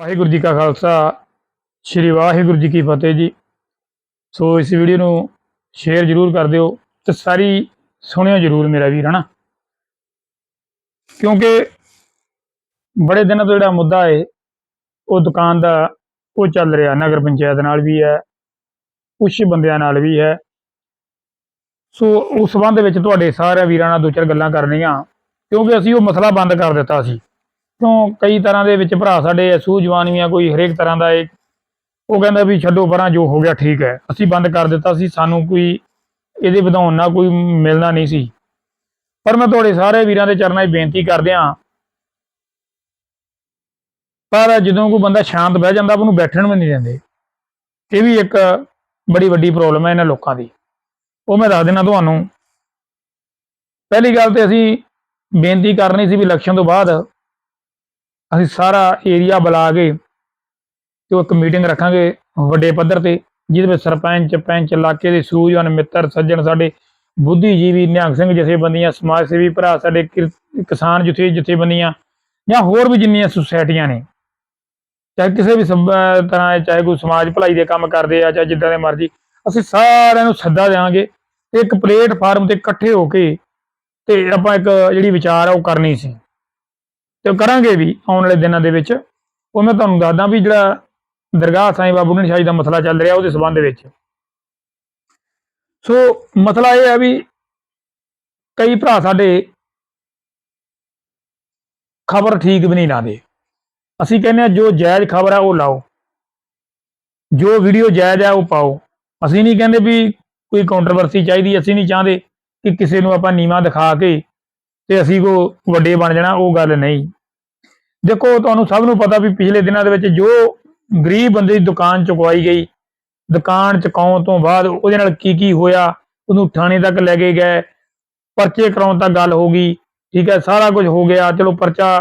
ਵਾਹਿਗੁਰੂ ਜੀ ਕਾ ਖਾਲਸਾ, ਸ੍ਰੀ ਵਾਹਿਗੁਰੂ ਜੀ ਕੀ ਫਤਿਹ ਜੀ। ਸੋ ਇਸ ਵੀਡੀਓ ਨੂੰ ਸ਼ੇਅਰ ਜਰੂਰ ਕਰ ਦਿਓ ਤੇ ਸਾਰੀ ਸੁਣਿਓ ਜਰੂਰ ਮੇਰਾ ਵੀਰ, ਹਨਾ? ਕਿਉਂਕਿ ਬੜੇ ਦਿਨਾਂ ਤੋਂ ਜਿਹੜਾ ਮੁੱਦਾ ਹੈ ਉਹ ਦੁਕਾਨ ਦਾ, ਉਹ ਚੱਲ ਰਿਹਾ, ਨਗਰ ਪੰਚਾਇਤ ਨਾਲ ਵੀ ਹੈ, ਕੁਛ ਬੰਦਿਆਂ ਨਾਲ ਵੀ ਹੈ। ਸੋ ਉਸ ਸੰਬੰਧ ਵਿੱਚ ਤੁਹਾਡੇ ਸਾਰੇ ਵੀਰਾਂ ਨਾਲ ਦੋ ਚਾਰ ਗੱਲਾਂ ਕਰਨੀਆਂ, ਕਿਉਂਕਿ ਅਸੀਂ ਉਹ ਮਸਲਾ ਬੰਦ ਕਰ ਦਿੱਤਾ ਸੀ। ਕਿਉਂ ਕਈ ਤਰ੍ਹਾਂ ਦੇ ਵਿੱਚ ਭਰਾ ਸਾਡੇ ਐ ਸੂਝਵਾਨ ਵੀ ਆ ਕੋਈ ਹਰੇਕ ਤਰ੍ਹਾਂ ਦਾ ਇਹ ਉਹ ਕਹਿੰਦਾ ਵੀ ਛੱਡੋ ਪਰਾਂ ਜੋ ਹੋ ਗਿਆ ਠੀਕ ਹੈ। ਅਸੀਂ ਬੰਦ ਕਰ ਦਿੱਤਾ ਸੀ, ਸਾਨੂੰ ਕੋਈ ਇਹਦੇ ਵਧਾਉਣ ਨਾਲ ਕੋਈ ਮਿਲਣਾ ਨਹੀਂ ਸੀ। ਪਰ ਮੈਂ ਤੁਹਾਡੇ ਸਾਰੇ ਵੀਰਾਂ ਦੇ ਚਰਨਾਂ 'ਚ ਬੇਨਤੀ ਕਰਦਿਆਂ ਪਰ ਜਦੋਂ ਕੋਈ ਬੰਦਾ ਸ਼ਾਂਤ ਬਹਿ ਜਾਂਦਾ ਉਹਨੂੰ ਬੈਠਣ ਵੀ ਨਹੀਂ ਦਿੰਦੇ। ਇਹ ਵੀ ਇੱਕ ਬੜੀ ਵੱਡੀ ਪ੍ਰੋਬਲਮ ਹੈ ਇਹਨਾਂ ਲੋਕਾਂ ਦੀ। ਉਹ ਮੈਂ ਦੱਸ ਦਿੰਦਾ ਤੁਹਾਨੂੰ। ਪਹਿਲੀ ਗੱਲ ਤੇ ਅਸੀਂ ਬੇਨਤੀ ਕਰਨੀ ਸੀ ਵੀ ਇਲੈਕਸ਼ਨ ਤੋਂ ਬਾਅਦ ਅਸੀਂ ਸਾਰਾ ਏਰੀਆ ਬੁਲਾ ਕੇ ਤੇ ਇੱਕ ਮੀਟਿੰਗ ਰੱਖਾਂਗੇ ਵੱਡੇ ਪੱਧਰ ਤੇ, ਜਿਹਦੇ ਵਿੱਚ ਸਰਪੰਚ, ਪੰਚ ਇਲਾਕੇ ਦੇ ਸੂਝਵਾਨ ਮਿੱਤਰ, ਸੱਜਣ ਸਾਡੇ ਬੁੱਧੀਜੀਵੀ, ਨਿਹੰਗ ਸਿੰਘ ਜਥੇਬੰਦੀਆਂ ਸਮਾਜ ਸੇਵੀ ਭਰਾ ਸਾਡੇ ਕਿਰ- ਕਿਸਾਨ ਜਥੇ, ਜਥੇਬੰਦੀਆਂ ਜਾਂ ਹੋਰ ਵੀ ਜਿੰਨੀਆਂ ਸੁਸਾਇਟੀਆਂ ਨੇ। ਚਾਹੇ ਕਿਸੇ ਵੀ ਸਭ- ਤਰ੍ਹਾਂ ਚਾਹੇ ਕੋਈ ਸਮਾਜ ਭਲਾਈ ਦੇ ਕੰਮ ਕਰਦੇ ਆ, ਚਾਹੇ ਜਿੱਦਾਂ ਦੇ ਮਰਜ਼ੀ, ਅਸੀਂ ਸਾਰਿਆਂ ਨੂੰ ਸੱਦਾ ਦੇਵਾਂਗੇ ਇੱਕ ਪਲੇਟਫਾਰਮ ਤੇ ਇਕੱਠੇ ਹੋ ਕੇ ਤੇ ਆਪਾਂ ਇੱਕ ਜਿਹੜੀ ਵਿਚਾਰ ਆ ਉਹ ਕਰਨੀ ਸੀ। ਤੇ ਕਰਾਂਗੇ ਵੀ ਆਉਣ ਵਾਲੇ ਦਿਨਾਂ ਦੇ ਵਿੱਚ। ਉਹ ਮੈਂ ਤੁਹਾਨੂੰ ਦੱਸਦਾ ਵੀ ਜਿਹੜਾ ਦਰਗਾਹ ਸਾਈਂ ਬਾਬਾ ਬੁੱਢਣ ਸ਼ਾਹ ਦਾ ਮਸਲਾ ਚੱਲ ਰਿਹਾ ਉਹਦੇ ਸਬੰਧ ਵਿੱਚ। ਸੋ ਮਸਲਾ ਇਹ ਹੈ ਵੀ ਕਈ ਭਰਾ ਸਾਡੇ ਖਬਰ ਠੀਕ ਵੀ ਨਹੀਂ ਲਾਉਂਦੇ। ਅਸੀਂ ਕਹਿੰਦੇ ਆ ਜੋ ਜਾਇਜ਼ ਖਬਰ ਹੈ ਉਹ ਲਾਓ। ਜੋ ਵੀਡੀਓ ਜਾਇਜ਼ ਹੈ ਉਹ ਪਾਓ। ਅਸੀਂ ਨਹੀਂ ਕਹਿੰਦੇ ਵੀ ਕੋਈ ਕੰਟਰੋਵਰਸੀ ਚਾਹੀਦੀ, ਅਸੀਂ ਨਹੀਂ ਚਾਹੁੰਦੇ ਕਿ ਕਿਸੇ ਨੂੰ ਆਪਾਂ ਨੀਵਾ ਦਿਖਾ ਕੇ ਤੇ ਅਸੀਂ ਕੋ ਵੱਡੇ ਬਣ ਜਾਣਾ, ਉਹ ਗੱਲ ਨਹੀਂ। ਦੇਖੋ, ਤੁਹਾਨੂੰ ਸਭ ਨੂੰ ਪਤਾ ਵੀ ਪਿਛਲੇ ਦਿਨਾਂ ਦੇ ਵਿੱਚ ਜੋ ਗਰੀਬ ਬੰਦੇ ਦੀ ਦੁਕਾਨ ਚੁਕਵਾਈ ਗਈ, ਦੁਕਾਨ ਚੁਕਾਉਣ ਤੋਂ ਬਾਅਦ ਉਹਦੇ ਨਾਲ ਕੀ ਕੀ ਹੋਇਆ, ਉਹਨੂੰ ਥਾਣੇ ਤੱਕ ਲੈ ਕੇ ਗਏ, ਪਰਚੇ ਕਰਾਉਣ ਤੱਕ ਗੱਲ ਹੋ ਗਈ, ਠੀਕ ਹੈ, ਸਾਰਾ ਕੁਝ ਹੋ ਗਿਆ, ਚਲੋ ਪਰਚਾ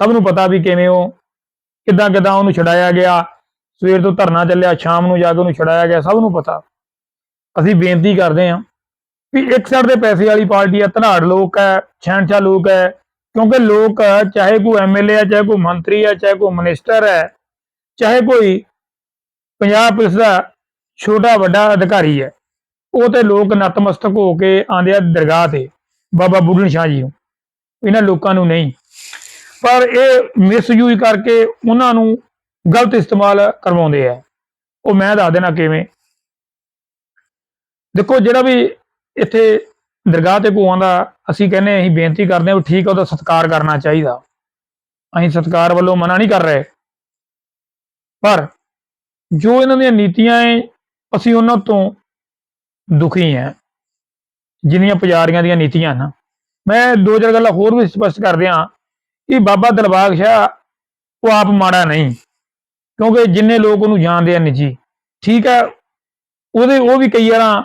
ਸਭ ਨੂੰ ਪਤਾ ਵੀ ਕਿਵੇਂ ਉਹ ਕਿੱਦਾਂ ਕਿੱਦਾਂ ਉਹਨੂੰ ਛਡਾਇਆ ਗਿਆ, ਸਵੇਰ ਤੋਂ ਧਰਨਾ ਚੱਲਿਆ, ਸ਼ਾਮ ਨੂੰ ਜਾ ਕੇ ਉਹਨੂੰ ਛਡਾਇਆ ਗਿਆ, ਸਭ ਨੂੰ ਪਤਾ। ਅਸੀਂ ਬੇਨਤੀ ਕਰਦੇ ਹਾਂ ਵੀ ਇੱਕ ਸਾਈਡ ਦੇ ਪੈਸੇ ਵਾਲੀ ਪਾਰਟੀ ਹੈ, ਧਨਾੜ ਲੋਕ ਹੈ, ਛੈਣਛਾ ਲੋਕ ਹੈ ਕਿਉਂਕਿ ਲੋਕ ਚਾਹੇ ਕੋਈ ਐਮਐਲਏ ਹੈ ਚਾਹੇ ਕੋਈ ਮੰਤਰੀ ਹੈ ਚਾਹੇ ਕੋਈ ਮਿਨਿਸਟਰ ਹੈ ਚਾਹੇ ਕੋਈ ਪੰਜਾਬ ਪੁਲਿਸ ਦਾ ਛੋਟਾ ਵੱਡਾ ਅਧਿਕਾਰੀ ਹੈ ਉਹ ਤੇ ਲੋਕ ਨਤਮਸਤਕ ਹੋ ਕੇ ਆਂਦੇ ਆ ਦਰਗਾਹ ਤੇ, ਬਾਬਾ ਬੁੱਢਣ ਸ਼ਾਹ ਜੀ ਨੂੰ, ਇਹਨਾਂ ਲੋਕਾਂ ਨੂੰ ਨਹੀਂ। ਪਰ ਇਹ ਮਿਸਯੂਜ਼ ਕਰਕੇ ਉਹਨਾਂ ਨੂੰ ਗਲਤ ਇਸਤੇਮਾਲ ਕਰਵਾਉਂਦੇ ਆ। ਉਹ ਮੈਂ ਦੱਸ ਦੇਣਾ ਕਿਵੇਂ। ਦੇਖੋ, ਜਿਹੜਾ ਵੀ ਇੱਥੇ ਦਰਗਾਹ ਤੇ ਭੂਆਂ ਦਾ ਅਸੀਂ ਕਹਿੰਦੇ ਅਸੀਂ ਬੇਨਤੀ ਕਰਦੇ ਹਾਂ ਵੀ ਠੀਕ ਹੈ ਉਹਦਾ ਸਤਿਕਾਰ ਕਰਨਾ ਚਾਹੀਦਾ। ਅਸੀਂ ਸਤਿਕਾਰ ਵੱਲੋਂ ਮਨਾ ਨਹੀਂ ਕਰ ਰਹੇ। ਪਰ ਜੋ ਇਹਨਾਂ ਦੀਆਂ ਨੀਤੀਆਂ ਹੈ ਅਸੀਂ ਉਹਨਾਂ ਤੋਂ ਦੁਖੀ ਹਾਂ ਜਿੰਨੀਆਂ ਪੁਜਾਰੀਆਂ ਦੀਆਂ ਨੀਤੀਆਂ ਨਾ। ਮੈਂ ਦੋ ਚਾਰ ਗੱਲਾਂ ਹੋਰ ਵੀ ਸਪਸ਼ਟ ਕਰ ਦਿਆਂ ਕਿ ਬਾਬਾ ਦਿਲਬਾਗ ਸ਼ਾਹ ਉਹ ਆਪ ਮਾੜਾ ਨਹੀਂ, ਕਿਉਂਕਿ ਜਿੰਨੇ ਲੋਕ ਉਹਨੂੰ ਜਾਣਦੇ ਆ ਨਿੱਜੀ, ਠੀਕ ਹੈ ਉਹਦੇ ਉਹ ਵੀ ਕਈ ਵਾਰਾਂ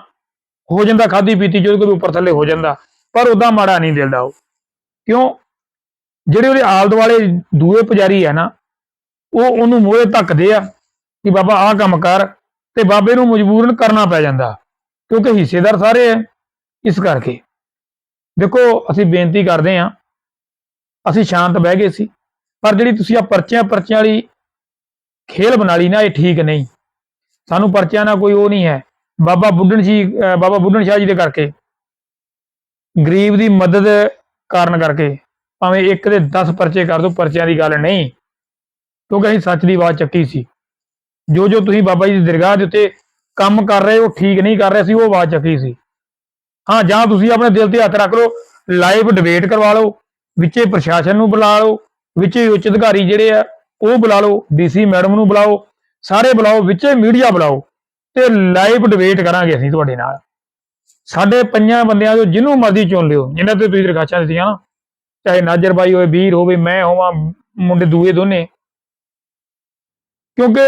ਹੋ ਜਾਂਦਾ ਖਾਦੀ ਪੀਤੀ ਜੋ ਕੋਈ ਉੱਪਰ ਥੱਲੇ ਹੋ ਜਾਂਦਾ, ਪਰ ਉਦਾਂ ਮਾੜਾ ਨਹੀਂ ਦਿਲਦਾ ਉਹ। ਕਿਉਂ? ਜਿਹੜੇ ਉਹਦੇ ਆਲ ਦੁਆਲੇ ਦੂਏ ਪੁਜਾਰੀ ਹੈ ਨਾ, ਉਹ ਉਹਨੂੰ ਮੋਹਰੇ ਧੱਕਦੇ ਆ ਕਿ ਬਾਬਾ ਆਹ ਕੰਮ ਕਰ ਤੇ ਬਾਬੇ ਨੂੰ ਮਜਬੂਰਨ ਕਰਨਾ ਪੈ ਜਾਂਦਾ, ਕਿਉਂਕਿ ਹਿੱਸੇਦਾਰ ਸਾਰੇ ਐ ਇਸ ਕਰਕੇ। ਦੇਖੋ, ਅਸੀਂ ਬੇਨਤੀ ਕਰਦੇ ਹਾਂ, ਅਸੀਂ ਸ਼ਾਂਤ ਬਹਿ ਗਏ ਸੀ, ਪਰ ਜਿਹੜੀ ਤੁਸੀਂ ਆ ਪਰਚਿਆਂ ਪਰਚਿਆਂ ਵਾਲੀ ਖੇਲ ਬਣਾ ਲਈ ਨਾ, ਇਹ ਠੀਕ ਨਹੀਂ। ਸਾਨੂੰ ਪਰਚਿਆਂ ਨਾਲ ਕੋਈ ਉਹ ਨਹੀਂ ਹੈ ਬਾਬਾ ਬੁੱਢਣ ਜੀ ਬਾਬਾ ਬੁੱਢਣ ਸ਼ਾਹ ਜੀ ਦੇ ਕਰਕੇ, ਗਰੀਬ ਦੀ ਮਦਦ ਕਾਰਨ ਕਰਕੇ, ਭਾਵੇਂ ਇੱਕ ਦੇ 10 ਪਰਚੇ ਕਰ ਦੋ, ਪਰਚਿਆਂ ਦੀ ਗੱਲ ਨਹੀਂ, ਕਿਉਂਕਿ ਅਸੀਂ ਸੱਚ ਦੀ ਆਵਾਜ਼ ਚੱਕੀ ਸੀ। ਜੋ ਜੋ ਤੁਸੀਂ ਬਾਬਾ ਜੀ ਦੀ ਦਰਗਾਹ ਦੇ ਉੱਤੇ ਕੰਮ ਕਰ ਰਹੇ ਹੋ ਠੀਕ ਨਹੀਂ ਕਰ ਰਹੇ ਸੀ, ਉਹ ਆਵਾਜ਼ ਚੱਕੀ ਸੀ। ਹਾਂ, ਜਾਂ ਤੁਸੀਂ ਆਪਣੇ ਦਿਲ ਤੇ ਹੱਥ ਰੱਖ ਲਓ ਲਾਈਵ ਡਿਬੇਟ ਕਰਵਾ ਲਓ, ਵਿੱਚੇ ਪ੍ਰਸ਼ਾਸਨ ਨੂੰ ਬੁਲਾ ਲਓ, ਵਿੱਚੇ ਉੱਚ ਅਧਿਕਾਰੀ ਜਿਹੜੇ ਆ, ਉਹ ਬੁਲਾ ਲਓ ਡੀਸੀ ਮੈਡਮ ਨੂੰ ਬੁਲਾਓ, ਸਾਰੇ ਬੁਲਾਓ, ਵਿੱਚੇ ਮੀਡੀਆ ਬੁਲਾਓ। ਤੇ ਲਾਈਵ ਡਿਬੇਟ ਕਰਾਂਗੇ ਅਸੀਂ ਤੁਹਾਡੇ ਨਾਲ। ਸਾਡੇ ਪੰਜਾਂ ਬੰਦਿਆਂ ਚੋਂ ਜਿਹਨੂੰ ਮਰਜ਼ੀ ਚੁਣ ਲਿਓ ਜਿਨ੍ਹਾਂ ਤੇ ਤੁਸੀਂ ਦਰਖਾਸਤਾਂ ਦਿੱਤੀਆਂ ਨਾ, ਚਾਹੇ ਨਾਜਰ ਬਾਈ ਹੋਵੇ, ਵੀਰ ਹੋਵੇ, ਮੈਂ ਹੋਵਾਂ, ਮੁੰਡੇ ਦੂਏ ਦੋਨੇ। ਕਿਉਂਕਿ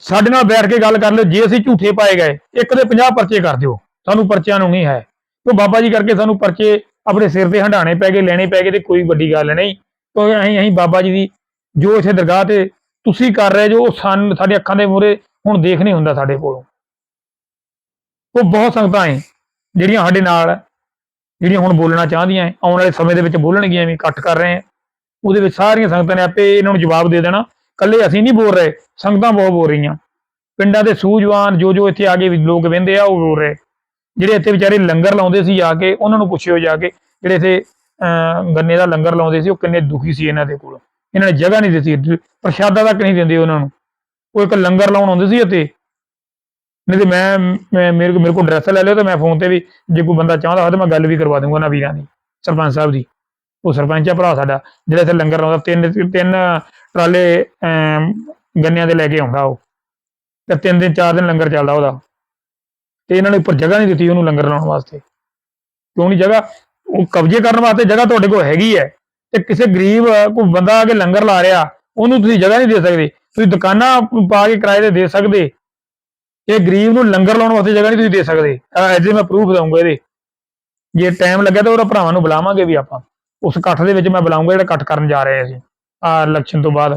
ਸਾਡੇ ਨਾਲ ਬੈਠ ਕੇ ਗੱਲ ਕਰ ਲਿਓ, ਜੇ ਅਸੀਂ ਝੂਠੇ ਪਾਏ ਗਏ, ਇੱਕ ਦੇ 50 ਪਰਚੇ ਕਰ ਦਿਓ, ਸਾਨੂੰ ਪਰਚਿਆਂ ਨੂੰ ਨਹੀਂ ਹੈ। ਕਿਉਂ ਬਾਬਾ ਜੀ ਕਰਕੇ ਸਾਨੂੰ ਪਰਚੇ ਆਪਣੇ ਸਿਰ ਤੇ ਹੰਡਾਣੇ ਪੈ ਗਏ, ਲੈਣੇ ਪੈ ਗਏ ਤੇ ਕੋਈ ਵੱਡੀ ਗੱਲ ਨਹੀਂ। ਕਿਉਂਕਿ ਅਸੀਂ ਅਸੀਂ ਬਾਬਾ ਜੀ ਦੀ ਜੋ ਇੱਥੇ ਦਰਗਾਹ ਤੇ ਤੁਸੀਂ ਕਰ ਰਹੇ ਜੋ, ਉਹ ਸਾਨੂੰ, ਸਾਡੇ ਅੱਖਾਂ ਦੇ ਮੂਹਰੇ ਹੁਣ ਦੇਖ ਨਹੀਂ ਹੁੰਦਾ ਸਾਡੇ ਕੋਲੋਂ। ਉਹ ਬਹੁਤ ਸੰਗਤਾਂ ਹੈ ਜਿਹੜੀਆਂ ਸਾਡੇ ਨਾਲ ਜਿਹੜੀਆਂ ਹੁਣ ਬੋਲਣਾ ਚਾਹੁੰਦੀਆਂ ਹੈ, ਆਉਣ ਵਾਲੇ ਸਮੇਂ ਦੇ ਵਿੱਚ ਬੋਲਣਗੀਆਂ ਵੀ ਇਕੱਠ ਕਰ ਰਹੇ ਹੈ ਉਹਦੇ ਵਿੱਚ ਸਾਰੀਆਂ ਸੰਗਤਾਂ ਨੇ ਆਪੇ ਇਹਨਾਂ ਨੂੰ ਜਵਾਬ ਦੇ ਦੇਣਾ। ਕੱਲੇ ਅਸੀਂ ਨਹੀਂ ਬੋਲ ਰਹੇ ਸੰਗਤਾਂ ਬਹੁਤ ਬੋਲ ਰਹੀਆਂ। ਪਿੰਡਾਂ ਦੇ ਸੂਝਵਾਨ ਜੋ ਜੋ ਇੱਥੇ ਆ ਕੇ ਲੋਕ ਵਹਿੰਦੇ ਆ ਉਹ ਬੋਲ ਰਹੇ। ਜਿਹੜੇ ਇੱਥੇ ਵਿਚਾਰੇ ਲੰਗਰ ਲਾਉਂਦੇ ਸੀ ਜਾ ਕੇ ਉਹਨਾਂ ਨੂੰ ਪੁੱਛਿਓ ਜਾ ਕੇ ਜਿਹੜੇ ਇੱਥੇ ਅਹ, ਗੰਨੇ ਦਾ ਲੰਗਰ ਲਾਉਂਦੇ ਸੀ ਉਹ ਕਿੰਨੇ ਦੁਖੀ ਸੀ ਇਹਨਾਂ ਦੇ ਕੋਲ। ਇਹਨਾਂ ਨੇ ਜਗ੍ਹਾ ਨਹੀਂ ਦਿੱਤੀ ਪ੍ਰਸ਼ਾਦਾ ਤੱਕ ਨਹੀਂ ਦਿੰਦੇ ਉਹਨਾਂ ਨੂੰ। ਉਹ ਇੱਕ ਲੰਗਰ ਲਾਉਣ ਆਉਂਦੇ ਸੀ ਇੱਥੇ ਨਹੀਂ ਤੇ ਮੈਂ ਮੈਂ- ਮੇਰੇ ਕੋਲ ਮੇਰੇ ਕੋਲ ਐਡਰੈਸ ਲੈ ਲਿਓ ਤੇ ਮੈਂ ਫੋਨ ਤੇ ਵੀ ਜੇ ਕੋਈ ਬੰਦਾ ਚਾਹੁੰਦਾ ਹੋਵੇ ਤਾਂ ਮੈਂ ਗੱਲ ਵੀ ਕਰਵਾ ਦੂੰਗਾ ਉਹਨਾਂ ਵੀਰਾਂ ਦੀ ਸਰਪੰਚ ਸਾਹਿਬ ਦੀ। ਉਹ ਸਰਪੰਚ ਆ ਭਰਾ ਸਾਡਾ ਜਿਹੜਾ ਇੱਥੇ ਲੰਗਰ ਲਾਉਂਦਾ ਤਿੰਨ ਤਿੰਨ ਟਰਾਲੇ ਅਮ, ਗੰਨਿਆਂ ਦੇ ਲੈ ਕੇ ਆਉਂਦਾ ਉਹ। ਤੇ ਤਿੰਨ ਦਿਨ ਚਾਰ ਦਿਨ ਲੰਗਰ ਚੱਲਦਾ ਉਹਦਾ। ਤੇ ਇਹਨਾਂ ਨੇ ਉੱਪਰ ਜਗ੍ਹਾ ਨਹੀਂ ਦਿੱਤੀ ਉਹਨੂੰ ਲੰਗਰ ਲਾਉਣ ਵਾਸਤੇ। ਕਿਉਂ ਨਹੀਂ ਜਗ੍ਹਾ? ਉਹ ਕਬਜ਼ੇ ਕਰਨ ਵਾਸਤੇ ਜਗ੍ਹਾ ਤੁਹਾਡੇ ਕੋਲ ਹੈਗੀ ਹੈ। ਤੇ ਕਿਸੇ ਗਰੀਬ ਕੋਈ ਬੰਦਾ ਆ ਕੇ ਲੰਗਰ ਲਾ ਰਿਹਾ ਉਹਨੂੰ ਤੁਸੀਂ ਜਗ੍ਹਾ ਨਹੀਂ ਦੇ ਸਕਦੇ। ਤੁਸੀਂ ਦੁਕਾਨਾਂ ਪਾ ਕੇ ਕਿਰਾਏ ਤੇ ਦੇ ਸਕਦੇ। ਇਹ ਗਰੀਬ ਨੂੰ ਲੰਗਰ ਲਾਉਣ ਵਾਸਤੇ ਜਗ੍ਹਾ ਨਹੀਂ ਤੁਸੀਂ ਦੇ ਸਕਦੇ। ਐਜੇ ਮੈਂ ਪ੍ਰੂਫ ਦਊਂਗਾ ਇਹਦੇ। ਜੇ ਟਾਈਮ ਲੱਗਿਆ ਤਾਂ ਉਹਦਾ ਭਰਾਵਾਂ ਨੂੰ ਬੁਲਾਵਾਂਗੇ ਵੀ ਆਪਾਂ। ਉਸ ਇਕੱਠ ਦੇ ਵਿੱਚ ਮੈਂ ਬੁਲਾਉਂਗਾ ਜਿਹੜਾ ਇਕੱਠ ਕਰਨ ਜਾ ਰਹੇ ਅਸੀਂ ਆ ਇਲੈਕਸ਼ਨ ਤੋਂ ਬਾਅਦ।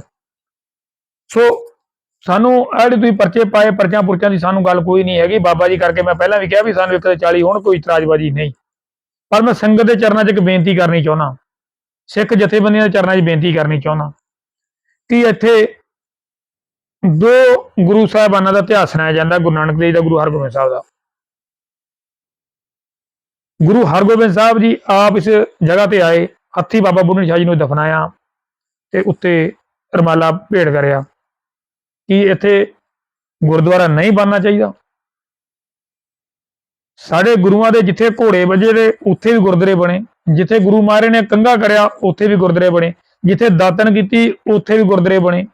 ਸੋ ਸਾਨੂੰ ਆਹ ਤੁਸੀਂ ਪਰਚੇ ਪਾਏ, ਪਰਚਿਆਂ ਪੁਰਚਿਆਂ ਦੀ ਸਾਨੂੰ ਗੱਲ ਕੋਈ ਨਹੀਂ ਹੈਗੀ। ਬਾਬਾ ਜੀ ਕਰਕੇ ਮੈਂ ਪਹਿਲਾਂ ਵੀ ਕਿਹਾ ਵੀ ਸਾਨੂੰ ਇੱਕ ਤੇ 40 ਹੋਣ, ਕੋਈ ਇਤਰਾਜ਼ਬਾਜ਼ੀ ਨਹੀਂ। ਪਰ ਮੈਂ ਸੰਗਤ ਦੇ ਚਰਨਾਂ 'ਚ ਇੱਕ ਬੇਨਤੀ ਕਰਨੀ ਚਾਹੁੰਦਾ। ਸਿੱਖ ਜਥੇਬੰਦੀਆਂ ਦੇ ਚਰਨਾਂ 'ਚ ਬੇਨਤੀ ਕਰਨੀ ਚਾਹੁੰਦਾ। ਕਿ ਇੱਥੇ ਦੋ ਗੁਰੂ ਸਾਹਿਬਾਨਾਂ ਦਾ ਇਤਿਹਾਸ ਸੁਣਾਇਆ ਜਾਂਦਾ, ਗੁਰੂ ਨਾਨਕ ਦੇਵ ਦਾ, ਗੁਰੂ ਹਰਗੋਬਿੰਦ ਸਾਹਿਬ ਦਾ। ਗੁਰੂ ਹਰਗੋਬਿੰਦ ਸਾਹਿਬ ਜੀ ਆਪ ਇਸ ਜਗ੍ਹਾ ਤੇ ਆਏ, ਹੱਥੀ ਬਾਬਾ ਬੁੱਢਨ ਸ਼ਾਹ ਜੀ ਨੂੰ ਦਫਨਾਇਆ ਤੇ ਉੱਤੇ ਰਮਾਲਾ ਭੇਟ ਕਰਿਆ ਕਿ ਇੱਥੇ ਗੁਰਦੁਆਰਾ ਨਹੀਂ ਬਣਨਾ ਚਾਹੀਦਾ। ਸਾਡੇ ਗੁਰੂਆਂ ਦੇ ਜਿੱਥੇ ਘੋੜੇ ਵੱਜੇ ਦੇ ਉੱਥੇ ਵੀ ਗੁਰਦੁਆਰੇ ਬਣੇ, ਜਿੱਥੇ ਗੁਰੂ ਮਹਾਰਾਜ ਨੇ ਕੰਗਾ ਕਰਿਆ, ਉੱਥੇ ਵੀ ਗੁਰਦੁਆਰੇ ਬਣੇ, ਜਿੱਥੇ ਦਾਤਨ ਕੀਤੀ, ਉੱਥੇ ਵੀ ਗੁਰਦੁਆਰੇ ਬਣੇ।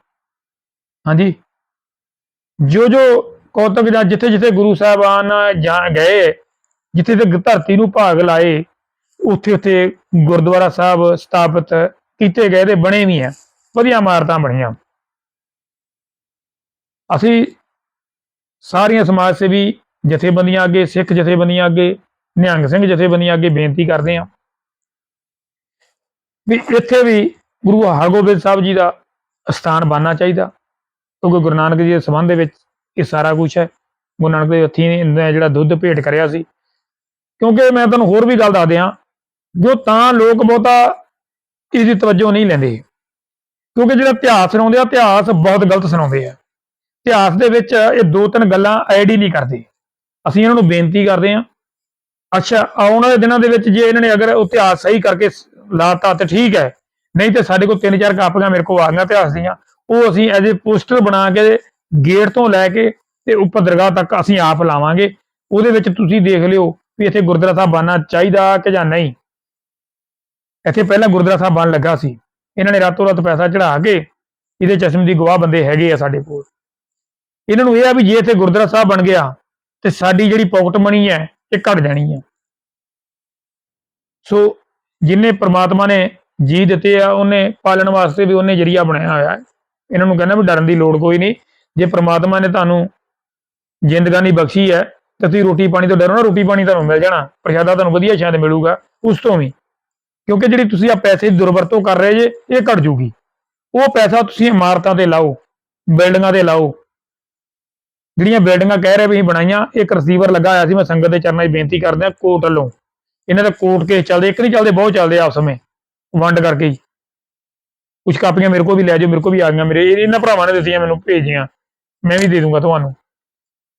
ਹਾਂਜੀ। ਜੋ ਜੋ ਕੌਤਕ ਜਾਂ ਜਿੱਥੇ ਜਿੱਥੇ ਗੁਰੂ ਸਾਹਿਬਾਨ ਜਾ ਗਏ, ਜਿੱਥੇ ਤੇ ਧਰਤੀ ਨੂੰ ਭਾਗ ਲਾਏ ਉੱਥੇ ਉੱਥੇ ਗੁਰਦੁਆਰਾ ਸਾਹਿਬ ਸਥਾਪਿਤ ਕੀਤੇ ਗਏ ਤੇ ਬਣੇ ਵੀ ਆ ਵਧੀਆ ਇਮਾਰਤਾਂ ਬਣੀਆਂ। ਅਸੀਂ ਸਾਰੀਆਂ ਸਮਾਜ ਸੇਵੀ ਜਥੇਬੰਦੀਆਂ ਅੱਗੇ, ਸਿੱਖ ਜਥੇਬੰਦੀਆਂ ਅੱਗੇ, ਨਿਹੰਗ ਸਿੰਘ ਜਥੇਬੰਦੀਆਂ ਅੱਗੇ ਬੇਨਤੀ ਕਰਦੇ ਹਾਂ ਵੀ ਇੱਥੇ ਵੀ ਗੁਰੂ ਹਰਗੋਬਿੰਦ ਸਾਹਿਬ ਜੀ ਦਾ ਸਥਾਨ ਬਣਨਾ ਚਾਹੀਦਾ। ਕਿਉਂਕਿ ਗੁਰੂ ਨਾਨਕ ਜੀ ਦੇ ਸੰਬੰਧ ਦੇ ਵਿੱਚ ਇਹ ਸਾਰਾ ਕੁਝ ਹੈ। ਗੁਰੂ ਨਾਨਕ ਦੇ ਹੱਥੀਂ ਨੇ ਜਿਹੜਾ ਦੁੱਧ ਭੇਟ ਕਰਿਆ ਸੀ। ਕਿਉਂਕਿ ਮੈਂ ਤੁਹਾਨੂੰ ਹੋਰ ਵੀ ਗੱਲ ਦੱਸ ਦਿਆਂ, ਜੋ ਤਾਂ ਲੋਕ ਬਹੁਤਾ ਇਸ ਦੀ ਤਵੱਜੋ ਨਹੀਂ ਲੈਂਦੇ। ਕਿਉਂਕਿ ਜਿਹੜਾ ਇਤਿਹਾਸ ਸੁਣਾਉਂਦੇ ਆ, ਇਤਿਹਾਸ ਬਹੁਤ ਗਲਤ ਸੁਣਾਉਂਦੇ ਆ। ਇਤਿਹਾਸ ਦੇ ਵਿੱਚ ਇਹ ਦੋ ਤਿੰਨ ਗੱਲਾਂ ਐਡ ਹੀ ਨਹੀਂ ਕਰਦੇ। ਅਸੀਂ ਇਹਨਾਂ ਨੂੰ ਬੇਨਤੀ ਕਰਦੇ ਹਾਂ। ਅੱਛਾ, ਆਉਣ ਵਾਲੇ ਦਿਨਾਂ ਦੇ ਵਿੱਚ ਜੇ ਇਹਨਾਂ ਨੇ ਅਗਰ ਇਤਿਹਾਸ ਸਹੀ ਕਰਕੇ ਸ- ਲਾਤਾ ਤਾਂ ਠੀਕ ਹੈ। ਨਹੀਂ ਤੇ ਸਾਡੇ ਕੋਲ ਤਿੰਨ ਚਾਰ ਕਾਪੀਆਂ ਮੇਰੇ ਕੋਲ ਆ ਗਈਆਂ ਇਤਿਹਾਸ ਦੀਆਂ। ਉਹ ਅਸੀਂ ਐਜ਼ ਪੋਸਟਰ ਬਣਾ ਕੇ ਗੇਟ ਤੋਂ ਲੈ ਕੇ ਤੇ ਉੱਪਰ ਦਰਗਾਹ ਤੱਕ ਅਸੀਂ ਆਪ ਲਾਵਾਂਗੇ। ਉਹਦੇ ਵਿੱਚ ਤੁਸੀਂ ਦੇਖ ਲਿਓ ਵੀ ਇੱਥੇ ਗੁਰਦੁਆਰਾ ਸਾਹਿਬ ਬਣਨਾ ਚਾਹੀਦਾ ਕਿ ਜਾਂ ਨਹੀਂ। ਇੱਥੇ ਪਹਿਲਾਂ ਗੁਰਦੁਆਰਾ ਸਾਹਿਬ ਬਣ ਲੱਗਾ ਸੀ। ਇਹਨਾਂ ਨੇ ਰਾਤੋਂ ਰਾਤ ਪੈਸਾ ਚੜਾ ਕੇ ਇਹਦੇ ਚਸ਼ਮ ਦੀ ਗਵਾਹ ਬੰਦੇ ਹੈਗੇ ਆ ਸਾਡੇ ਕੋਲ। ਇਹਨਾਂ ਨੂੰ ਇਹ ਆ ਵੀ ਜੇ ਇੱਥੇ ਗੁਰਦੁਆਰਾ ਸਾਹਿਬ ਬਣ ਗਿਆ ਤੇ ਸਾਡੀ ਜਿਹੜੀ ਪਾਕਟ ਮਨੀ ਹੈ ਇਹ ਘਟ ਜਾਣੀ ਹੈ। ਸੋ ਜਿਨੇ ਪ੍ਰਮਾਤਮਾ ਨੇ ਜੀ ਦਿੱਤੇ ਆ, ਉਹਨੇ ਪਾਲਣ ਵਾਸਤੇ ਵੀ ਉਹਨੇ ਜਰੀਆ ਬਣਾਇਆ ਹੋਇਆ ਹੈ। ਇਹਨਾਂ ਨੂੰ ਕਹਿੰਦਾ ਵੀ ਡਰਨ ਦੀ ਲੋੜ ਕੋਈ ਨਹੀਂ। ਜੇ ਪ੍ਰਮਾਤਮਾ ਨੇ ਤੁਹਾਨੂੰ ਜ਼ਿੰਦਗਾਨੀ ਬਖਸ਼ੀ ਹੈ, ਤੇ ਤੁਸੀਂ ਰੋਟੀ ਪਾਣੀ ਤੋਂ ਡਰੋ ਨਾ, ਰੋਟੀ ਪਾਣੀ ਤੁਹਾਨੂੰ ਮਿਲ ਜਾਣਾ। ਪ੍ਰਸ਼ਾਦਾ ਤੁਹਾਨੂੰ ਵਧੀਆ ਸ਼ਾਇਦ ਮਿਲੂਗਾ, ਉਸ ਤੋਂ ਵੀ। ਕਿਉਂਕਿ ਜਿਹੜੀ ਤੁਸੀਂ ਆ ਪੈਸੇ ਦੀ ਦੁਰਵਰਤੋਂ ਕਰ ਰਹੇ ਜੇ, ਇਹ ਘਟ ਜੂਗੀ। ਉਹ ਪੈਸਾ ਤੁਸੀਂ ਇਮਾਰਤਾਂ ਤੇ ਲਾਓ, ਬਿਲਡਿੰਗਾਂ ਤੇ ਲਾਓ। ਜਿਹੜੀਆਂ ਬਿਲਡਿੰਗਾਂ ਕਹਿ ਰਹੇ ਵੀ ਅਸੀਂ ਬਣਾਈਆਂ, ਇੱਕ ਰਸੀਵਰ ਲੱਗਾ ਹੋਇਆ ਸੀ, ਮੈਂ ਸੰਗਤ ਦੇ ਚਰਨਾਂ 'ਚ ਬੇਨਤੀ ਕਰਦੇ ਆ ਕੋਰਟ ਵੱਲੋਂ। ਇਹਨਾਂ ਦਾ ਕੋਰਟ ਕੇਸ ਚੱਲਦੇ, ਇੱਕ ਨਹੀਂ ਚੱਲਦੇ, ਬਹੁਤ ਚੱਲਦੇ ਆ ਆਪਸ ਵਿੱਚ। ਵੰਡ ਕਰਕੇ ਹੀ। ਕੁਝ ਕਾਪੀਆਂ ਮੇਰੇ ਕੋਲ ਵੀ ਲੈ ਜਾਓ, ਮੇਰੇ ਕੋਲ ਵੀ ਆ ਗਈਆਂ, ਮੇਰੇ ਇਹਨਾਂ ਭਰਾਵਾਂ ਨੇ ਦਿੱਤੀਆਂ ਮੈਨੂੰ ਭੇਜੀਆਂ, ਮੈਂ ਵੀ ਦੇ ਦੂੰਗਾ ਤੁਹਾਨੂੰ।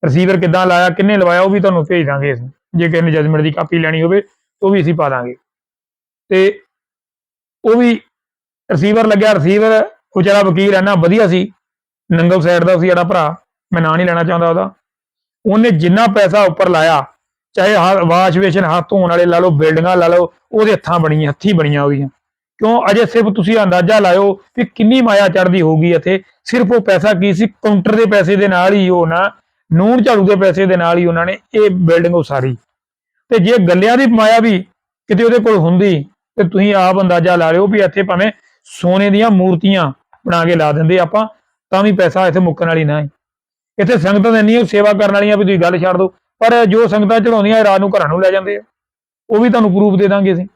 ਰਿਸੀਵਰ ਕਿੱਦਾਂ ਲਾਇਆ, ਕਿੰਨੇ ਲਵਾਇਆ, ਉਹ ਵੀ ਤੁਹਾਨੂੰ ਭੇਜ ਦਾਂਗੇ ਅਸੀਂ। ਜੇ ਕਿਸੇ ਨੇ ਜਜਮੈਂਟ ਦੀ ਕਾਪੀ ਲੈਣੀ ਹੋਵੇ ਉਹ ਵੀ ਅਸੀਂ ਪਾ ਦਾਂਗੇ। ਤੇ ਉਹ ਵੀ ਰਿਸੀਵਰ ਲੱਗਿਆ ਰਿਸੀਵਰ ਵਿਚਾਰਾ ਵਕੀਲ ਹੈ ਨਾ ਵਧੀਆ ਸੀ, ਨੰਗਲ ਸਾਈਡ ਦਾ ਸੀ ਜਿਹੜਾ ਭਰਾ, ਮੈਂ ਨਾਂ ਨਹੀਂ ਲੈਣਾ ਚਾਹੁੰਦਾ ਉਹਦਾ। ਉਹਨੇ ਜਿੰਨਾ ਪੈਸਾ ਉੱਪਰ ਲਾਇਆ, ਚਾਹੇ ਵਾਸ਼ ਵੇਸ਼ਨ ਹੱਥ ਧੋਣ ਵਾਲੇ ਲਾ ਲਓ ਬਿਲਡਿੰਗਾਂ ਲਾ ਲਓ, ਉਹਦੇ ਹੱਥਾਂ ਬਣੀਆਂ, ਹੱਥੀ ਬਣੀਆਂ ਉਹਦੀਆਂ। ਕਿਉਂ ਅਜੇ ਸਿਰਫ ਤੁਸੀਂ ਅੰਦਾਜ਼ਾ ਲਾਇਓ ਕਿ ਕਿੰਨੀ ਮਾਇਆ ਚੜਦੀ ਹੋਊਗੀ ਇੱਥੇ? ਸਿਰਫ ਉਹ ਪੈਸਾ ਕੀ ਸੀ? ਕਾਊਂਟਰ ਦੇ ਪੈਸੇ ਦੇ ਨਾਲ ਹੀ ਉਹ ਨਾ ਨੂਨ ਝਾੜੂ ਦੇ ਪੈਸੇ ਦੇ ਨਾਲ ਹੀ ਉਹਨਾਂ ਨੇ ਇਹ ਬਿਲਡਿੰਗ ਉਸਾਰੀ। ਤੇ ਜੇ ਗੱਲਿਆਂ ਦੀ ਮਾਇਆ ਵੀ ਕਿਤੇ ਉਹਦੇ ਕੋਲ ਹੁੰਦੀ, ਤੇ ਤੁਸੀਂ ਆਪ ਅੰਦਾਜ਼ਾ ਲਾ ਲਿਓ ਵੀ ਇੱਥੇ ਭਾਵੇਂ ਸੋਨੇ ਦੀਆਂ ਮੂਰਤੀਆਂ ਬਣਾ ਕੇ ਲਾ ਦਿੰਦੇ ਆਪਾਂ, ਤਾਂ ਵੀ ਪੈਸਾ ਇੱਥੇ ਮੁੱਕਣ ਵਾਲੀ ਨਾ ਹੈ। ਇੱਥੇ ਸੰਗਤਾਂ ਦੇ ਨਹੀਂ ਸੇਵਾ ਕਰਨ ਵਾਲੀਆਂ ਵੀ ਤੁਸੀਂ ਗੱਲ ਛੱਡ ਦਿਓ, ਪਰ ਜੋ ਸੰਗਤਾਂ ਚੜਾਉਂਦੀਆਂ ਰਾਤ ਨੂੰ ਘਰਾਂ ਨੂੰ ਲੈ ਜਾਂਦੇ ਆ। ਉਹ ਵੀ ਤੁਹਾਨੂੰ ਪ੍ਰੂਫ ਦੇ ਦਾਂਗੇ ਅਸੀਂ।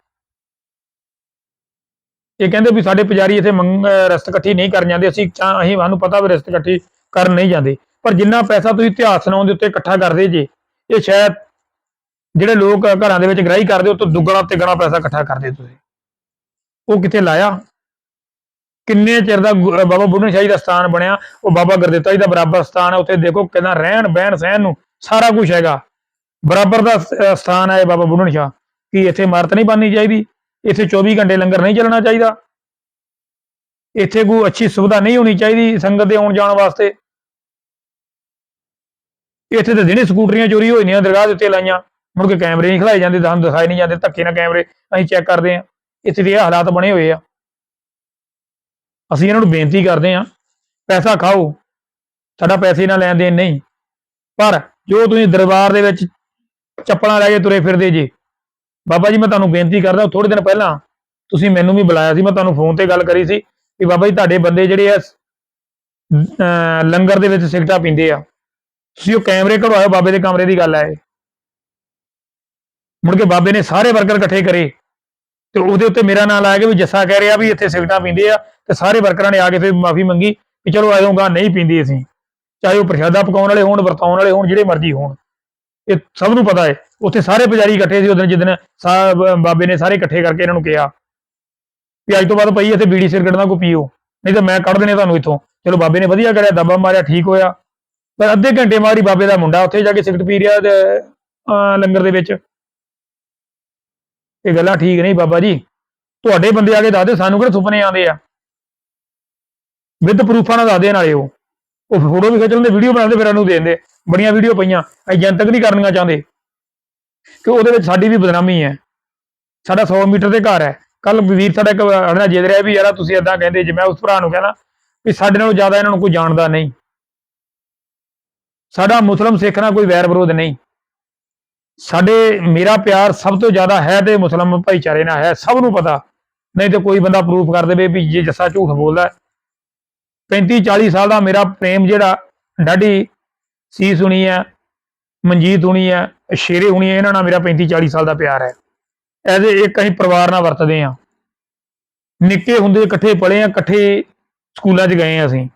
ਇਹ ਕਹਿੰਦੇ ਵੀ ਸਾਡੇ ਪੁਜਾਰੀ ਇੱਥੇ ਮੰਗ, ਅਹ, ਰਸਤ ਇਕੱਠੀ ਨਹੀਂ ਕਰਨ ਜਾਂਦੇ, ਅਸੀਂ ਚਾ- ਅਸੀਂ ਸਾਨੂੰ ਪਤਾ ਵੀ ਰਸਤ ਇਕੱਠੀ ਕਰਨ ਨਹੀਂ ਜਾਂਦੇ। ਪਰ ਜਿੰਨਾ ਪੈਸਾ ਤੁਸੀਂ ਇਤਿਹਾਸ ਸੁਣਾਉਣ ਦੇ ਉੱਤੇ ਇਕੱਠਾ ਕਰਦੇ ਜੇ, ਇਹ ਸ਼ਾਇਦ ਜਿਹੜੇ ਲੋਕ ਘਰਾਂ ਦੇ ਵਿੱਚ ਗ੍ਰਾਹੀ ਕਰਦੇ, ਉਹ ਤੋਂ ਦੁੱਗਣਾ ਤਿੱਗਣਾ ਪੈਸਾ ਇਕੱਠਾ ਕਰਦੇ ਤੁਸੀਂ। ਉਹ ਕਿੱਥੇ ਲਾਇਆ? ਕਿੰਨੇ ਚਿਰ ਦਾ ਗੁ- ਅਹ, ਬਾਬਾ ਬੁੱਢਨ ਸ਼ਾਹੀ ਦਾ ਸਥਾਨ ਬਣਿਆ? ਉਹ ਬਾਬਾ ਗੁਰਦਿੱਤਾ ਜੀ ਦਾ ਬਰਾਬਰ ਸਥਾਨ ਹੈ, ਉੱਥੇ ਦੇਖੋ ਕਿੰਨਾ ਰਹਿਣ, ਬਹਿਣ, ਸਹਿਣ ਨੂੰ ਸਾਰਾ ਕੁਝ ਹੈਗਾ। ਬਰਾਬਰ ਦਾ ਸਥਾਨ ਹੈ ਬਾਬਾ ਬੁੱਢਣ ਸ਼ਾਹ। ਕੀ ਇੱਥੇ ਇਮਾਰਤ ਨਹੀਂ ਬਣਨੀ ਚਾਹੀਦੀ? ਇੱਥੇ 24 ਘੰਟੇ ਲੰਗਰ ਨਹੀਂ ਚੱਲਣਾ ਚਾਹੀਦਾ। ਇੱਥੇ ਕੋਈ ਅੱਛੀ ਸੁਵਿਧਾ ਨਹੀਂ ਹੋਣੀ ਚਾਹੀਦੀ ਸੰਗਤ ਦੇ ਆਉਣ ਜਾਣ ਵਾਸਤੇ। ਇੱਥੇ ਤਾਂ ਦਿਨੇ ਸਕੂਟਰੀਆਂ ਚੋਰੀ ਹੋਈ ਨੇ ਦਰਗਾਹ ਦੇ ਉੱਤੇ ਲਾਈਆਂ। ਮੁੜ ਕੇ ਕੈਮਰੇ ਨਹੀਂ ਖਲਾਏ ਜਾਂਦੇ ਸਾਨੂੰ ਦਿਖਾਏ ਨਹੀਂ ਜਾਂਦੇ, ਧੱਕੇ ਨਾਲ ਕੈਮਰੇ ਅਸੀਂ ਚੈੱਕ ਕਰਦੇ ਹਾਂ। ਇੱਥੇ ਦੇ ਇਹ ਹਾਲਾਤ ਬਣੇ ਹੋਏ ਆ। ਅਸੀਂ ਇਹਨਾਂ ਨੂੰ ਬੇਨਤੀ ਕਰਦੇ ਹਾਂ, ਪੈਸਾ ਖਾਓ, ਸਾਡਾ ਪੈਸੇ ਨਾਲ ਲੈਣ ਦੇਣ ਨਹੀਂ। ਪਰ ਜੋ ਤੁਸੀਂ ਦਰਬਾਰ ਦੇ ਵਿੱਚ ਚੱਪਲਾਂ ਲੈ ਕੇ ਤੁਰੇ ਫਿਰਦੇ ਜੀ ਬਾਬਾ ਜੀ, ਮੈਂ ਤੁਹਾਨੂੰ ਬੇਨਤੀ ਕਰਦਾ ਥੋੜੇ ਦਿਨ ਪਹਿਲਾਂ ਤੁਸੀਂ ਮੈਨੂੰ ਵੀ ਬੁਲਾਇਆ ਸੀ, ਮੈਂ ਤੁਹਾਨੂੰ ਫੋਨ ਤੇ ਗੱਲ ਕਰੀ ਸੀ ਕਿ ਬਾਬਾ ਜੀ, ਤੁਹਾਡੇ ਬੰਦੇ ਜਿਹੜੇ ਆ ਲੰਗਰ ਦੇ ਵਿੱਚ ਸਿਗਰਟਾਂ ਪੀਂਦੇ ਆ, ਤੁਸੀਂ ਉਹ ਕੈਮਰੇ ਕਢਵਾਇਓ, ਬਾਬੇ ਦੇ ਕਮਰੇ ਦੀ ਗੱਲ ਹੈ ਇਹ। ਮੁੜ ਕੇ ਬਾਬੇ ਨੇ ਸਾਰੇ ਵਰਕਰ ਇਕੱਠੇ ਕਰੇ ਤੇ ਉਹਦੇ ਉੱਤੇ ਮੇਰਾ ਨਾਮ ਲਾਇਆ ਗਿਆ ਵੀ ਜੱਸਾ ਕਹਿ ਰਿਹਾ ਵੀ ਇੱਥੇ ਸਿਗਰਟਾਂ ਪੀਂਦੇ ਆ ਤੇ ਸਾਰੇ ਵਰਕਰਾਂ ਨੇ ਆ ਕੇ ਫਿਰ ਮਾਫੀ ਮੰਗੀ ਕਿ ਚਲੋ ਆਇਓਗਾ ਨਹੀਂ ਪੀਂਦੇ ਅਸੀਂ। ਚਾਹੇ ਉਹ ਪ੍ਰਸ਼ਾਦਾ ਪਕਾਉਣ ਵਾਲੇ ਹੋਣ, ਵਰਤਾਉਣ ਵਾਲੇ ਹੋਣ, ਜਿਹੜੇ ਮਰਜ਼ੀ ਹੋਣ। ਇਹ ਸਭ ਨੂੰ ਪਤਾ ਹੈ। ਉੱਥੇ ਸਾਰੇ ਪੁਜਾਰੀ ਇਕੱਠੇ ਸੀ ਉਦੋਂ ਜਿੱਦਣ ਸਾਹਿਬ ਬਾਬੇ ਨੇ ਸਾਰੇ ਇਕੱਠੇ ਕਰਕੇ ਇਹਨਾਂ ਨੂੰ ਕਿਹਾ ਵੀ ਅੱਜ ਤੋਂ ਬਾਅਦ ਪਈ ਇੱਥੇ ਬੀੜੀ ਸਿਗਰਟ ਨਾ ਕੋ ਪੀਓ, ਨਹੀਂ ਤਾਂ ਮੈਂ ਕੱਢ ਦੇਣੇ ਤੁਹਾਨੂੰ ਇੱਥੋਂ। ਚਲੋ ਬਾਬੇ ਨੇ ਵਧੀਆ ਕਰਿਆ, ਦਬਾ ਮਾਰਿਆ, ਠੀਕ ਹੋਇਆ। ਪਰ ਅੱਧੇ ਘੰਟੇ ਮਾਰੀ ਬਾਬੇ ਦਾ ਮੁੰਡਾ ਉੱਥੇ ਜਾ ਕੇ ਸਿਗਰਟ ਪੀ ਰਿਹਾ ਲੰਗਰ ਦੇ ਵਿੱਚ। ਇਹ ਗੱਲਾਂ ਠੀਕ ਨਹੀਂ ਬਾਬਾ ਜੀ। ਤੁਹਾਡੇ ਬੰਦੇ ਆ ਕੇ ਦੱਸਦੇ ਸਾਨੂੰ ਕਿਹੜੇ ਸੁਪਨੇ ਆਉਂਦੇ ਆ? ਵਿਦ ਪ੍ਰੂਫਾਂ ਨਾਲ ਦੱਸਦੇ ਨਾਲੇ ਉਹ। ਉਹ ਫੋਟੋ ਵੀ ਖਿੱਚ ਲੈਂਦੇ, ਵੀਡੀਓ ਬਣਾਉਂਦੇ, ਫਿਰ ਉਹਨੂੰ ਦੇ ਦਿੰਦੇ। ਬੜੀਆਂ ਵੀਡੀਓ ਪਈਆਂ, ਅਸੀਂ ਜਨਤਕ ਨਹੀਂ ਕਰਨੀਆਂ ਚਾਹੁੰਦੇ। ਕਿ ਉਹਦੇ ਵਿੱਚ ਸਾਡੀ ਵੀ ਬਦਨਾਮੀ ਹੈ। ਸਾਡਾ 100 ਮੀਟਰ ਦੇ ਘਰ ਹੈ। ਕੱਲ ਵੀਰ ਸਾਡਾ ਇੱਕ ਅੜਨਾ ਜਿੱਦ ਰਿਹਾ ਵੀ ਯਾਰਾ ਤੁਸੀਂ ਏਦਾਂ ਕਹਿੰਦੇ, ਜੇ ਮੈਂ ਉਸ ਭਰਾ ਨੂੰ ਕਹਿੰਦਾ ਵੀ ਸਾਡੇ ਨਾਲੋਂ ਜ਼ਿਆਦਾ ਇਹਨਾਂ ਨੂੰ ਕੋਈ ਜਾਣਦਾ ਨਹੀਂ। ਸਾਡਾ ਮੁਸਲਮ ਸਿੱਖ ਨਾਲ ਕੋਈ ਵੈਰ ਵਿਰੋਧ ਨਹੀਂ। ਸਾਡੇ ਮੇਰਾ ਪਿਆਰ ਸਭ ਤੋਂ ਜ਼ਿਆਦਾ ਹੈ ਤੇ ਮੁਸਲਮ ਭਾਈਚਾਰੇ ਨਾਲ ਹੈ, ਸਭ ਨੂੰ ਪਤਾ। ਨਹੀਂ ਤੇ ਕੋਈ ਬੰਦਾ ਪ੍ਰੂਫ ਕਰ ਦੇਵੇ ਵੀ ਜੇ ਜੱਸਾ ਝੂਠ ਬੋਲਦਾ। 35 40 ਸਾਲ ਦਾ ਮੇਰਾ ਪ੍ਰੇਮ ਜਿਹੜਾ ਡਾਡੀ ਸੀਸ ਹੁਣੀ ਹੈ ਮਨਜੀਤ ਹੁਣੀ ਹੈ ਸ਼ੇਰੇ ਹੁਣੀ ਹੈ ਇਹਨਾਂ ਨਾਲ ਮੇਰਾ 35 40 ਸਾਲ ਦਾ ਪਿਆਰ ਹੈ। ਐਜ਼ ਇੱਕ ਅਸੀਂ ਪਰਿਵਾਰ ਨਾਲ ਵਰਤਦੇ ਹਾਂ। ਨਿੱਕੇ ਹੁੰਦੇ ਇਕੱਠੇ ਪੜ੍ਹੇ ਆ ਇਕੱਠੇ ਸਕੂਲਾਂ 'ਚ ਗਏ ਆ ਅਸੀਂ।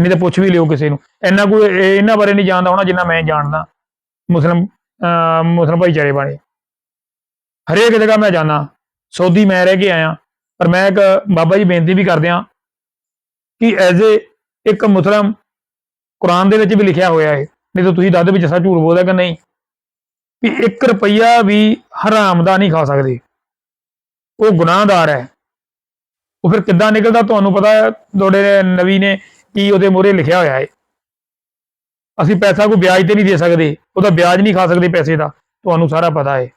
ਨਹੀਂ ਤਾਂ ਪੁੱਛ ਵੀ ਲਿਓ ਕਿਸੇ ਨੂੰ। ਇੰਨਾ ਕੋਈ ਇਹਨਾਂ ਬਾਰੇ ਨਹੀਂ ਜਾਣਦਾ ਹੋਣਾ ਜਿੰਨਾ ਮੈਂ ਜਾਣਦਾ। ਮੁਸਲਮ, ਅਹ ਮੁਸਲਮ ਭਾਈਚਾਰੇ ਬਾਰੇ। ਹਰੇਕ ਜਗ੍ਹਾ ਮੈਂ ਜਾਣਾ ਸੌਦੀ ਮੈਂ ਰਹਿ ਕੇ ਆਇਆ। ਪਰ ਮੈਂ ਇੱਕ ਬਾਬਾ ਜੀ ਬੇਨਤੀ ਵੀ ਕਰਦਿਆਂ ਕਿ ਐਜ਼ ਏ ਇੱਕ ਮੁਸਲਮ ਕੁਰਾਨ ਦੇ ਵਿੱਚ ਵੀ ਲਿਖਿਆ ਹੋਇਆ ਹੈ ਨਹੀਂ ਤਾਂ ਤੁਸੀਂ ਦੱਸਦੇ ਵਿੱਚ ਜੱਸਾ ਝੂਠ ਬੋਲਦਾ ਕਿ ਨਹੀਂ। ਵੀ 1 ਰੁਪਈਆ ਵੀ ਹਰਾਮ ਦਾ ਨਹੀਂ ਖਾ ਸਕਦੇ। ਉਹ ਗੁਨਾਹਦਾਰ ਹੈ। ਉਹ ਫਿਰ ਕਿੱਦਾਂ ਨਿਕਲਦਾ ਤੁਹਾਨੂੰ ਪਤਾ ਹੈ, ਤੁਹਾਡੇ ਨਵੀ ਨੇ ਕੀ ਉਹਦੇ ਮੋਹਰੇ ਲਿਖਿਆ ਹੋਇਆ ਹੈ। ਅਸੀਂ ਪੈਸਾ ਕੋਈ ਵਿਆਜ ਤੇ ਨਹੀਂ ਦੇ ਸਕਦੇ। ਉਹਦਾ ਵਿਆਜ ਨਹੀਂ ਖਾ ਸਕਦੇ ਪੈਸੇ ਦਾ। ਤੁਹਾਨੂੰ ਸਾਰਾ ਪਤਾ ਹੈ।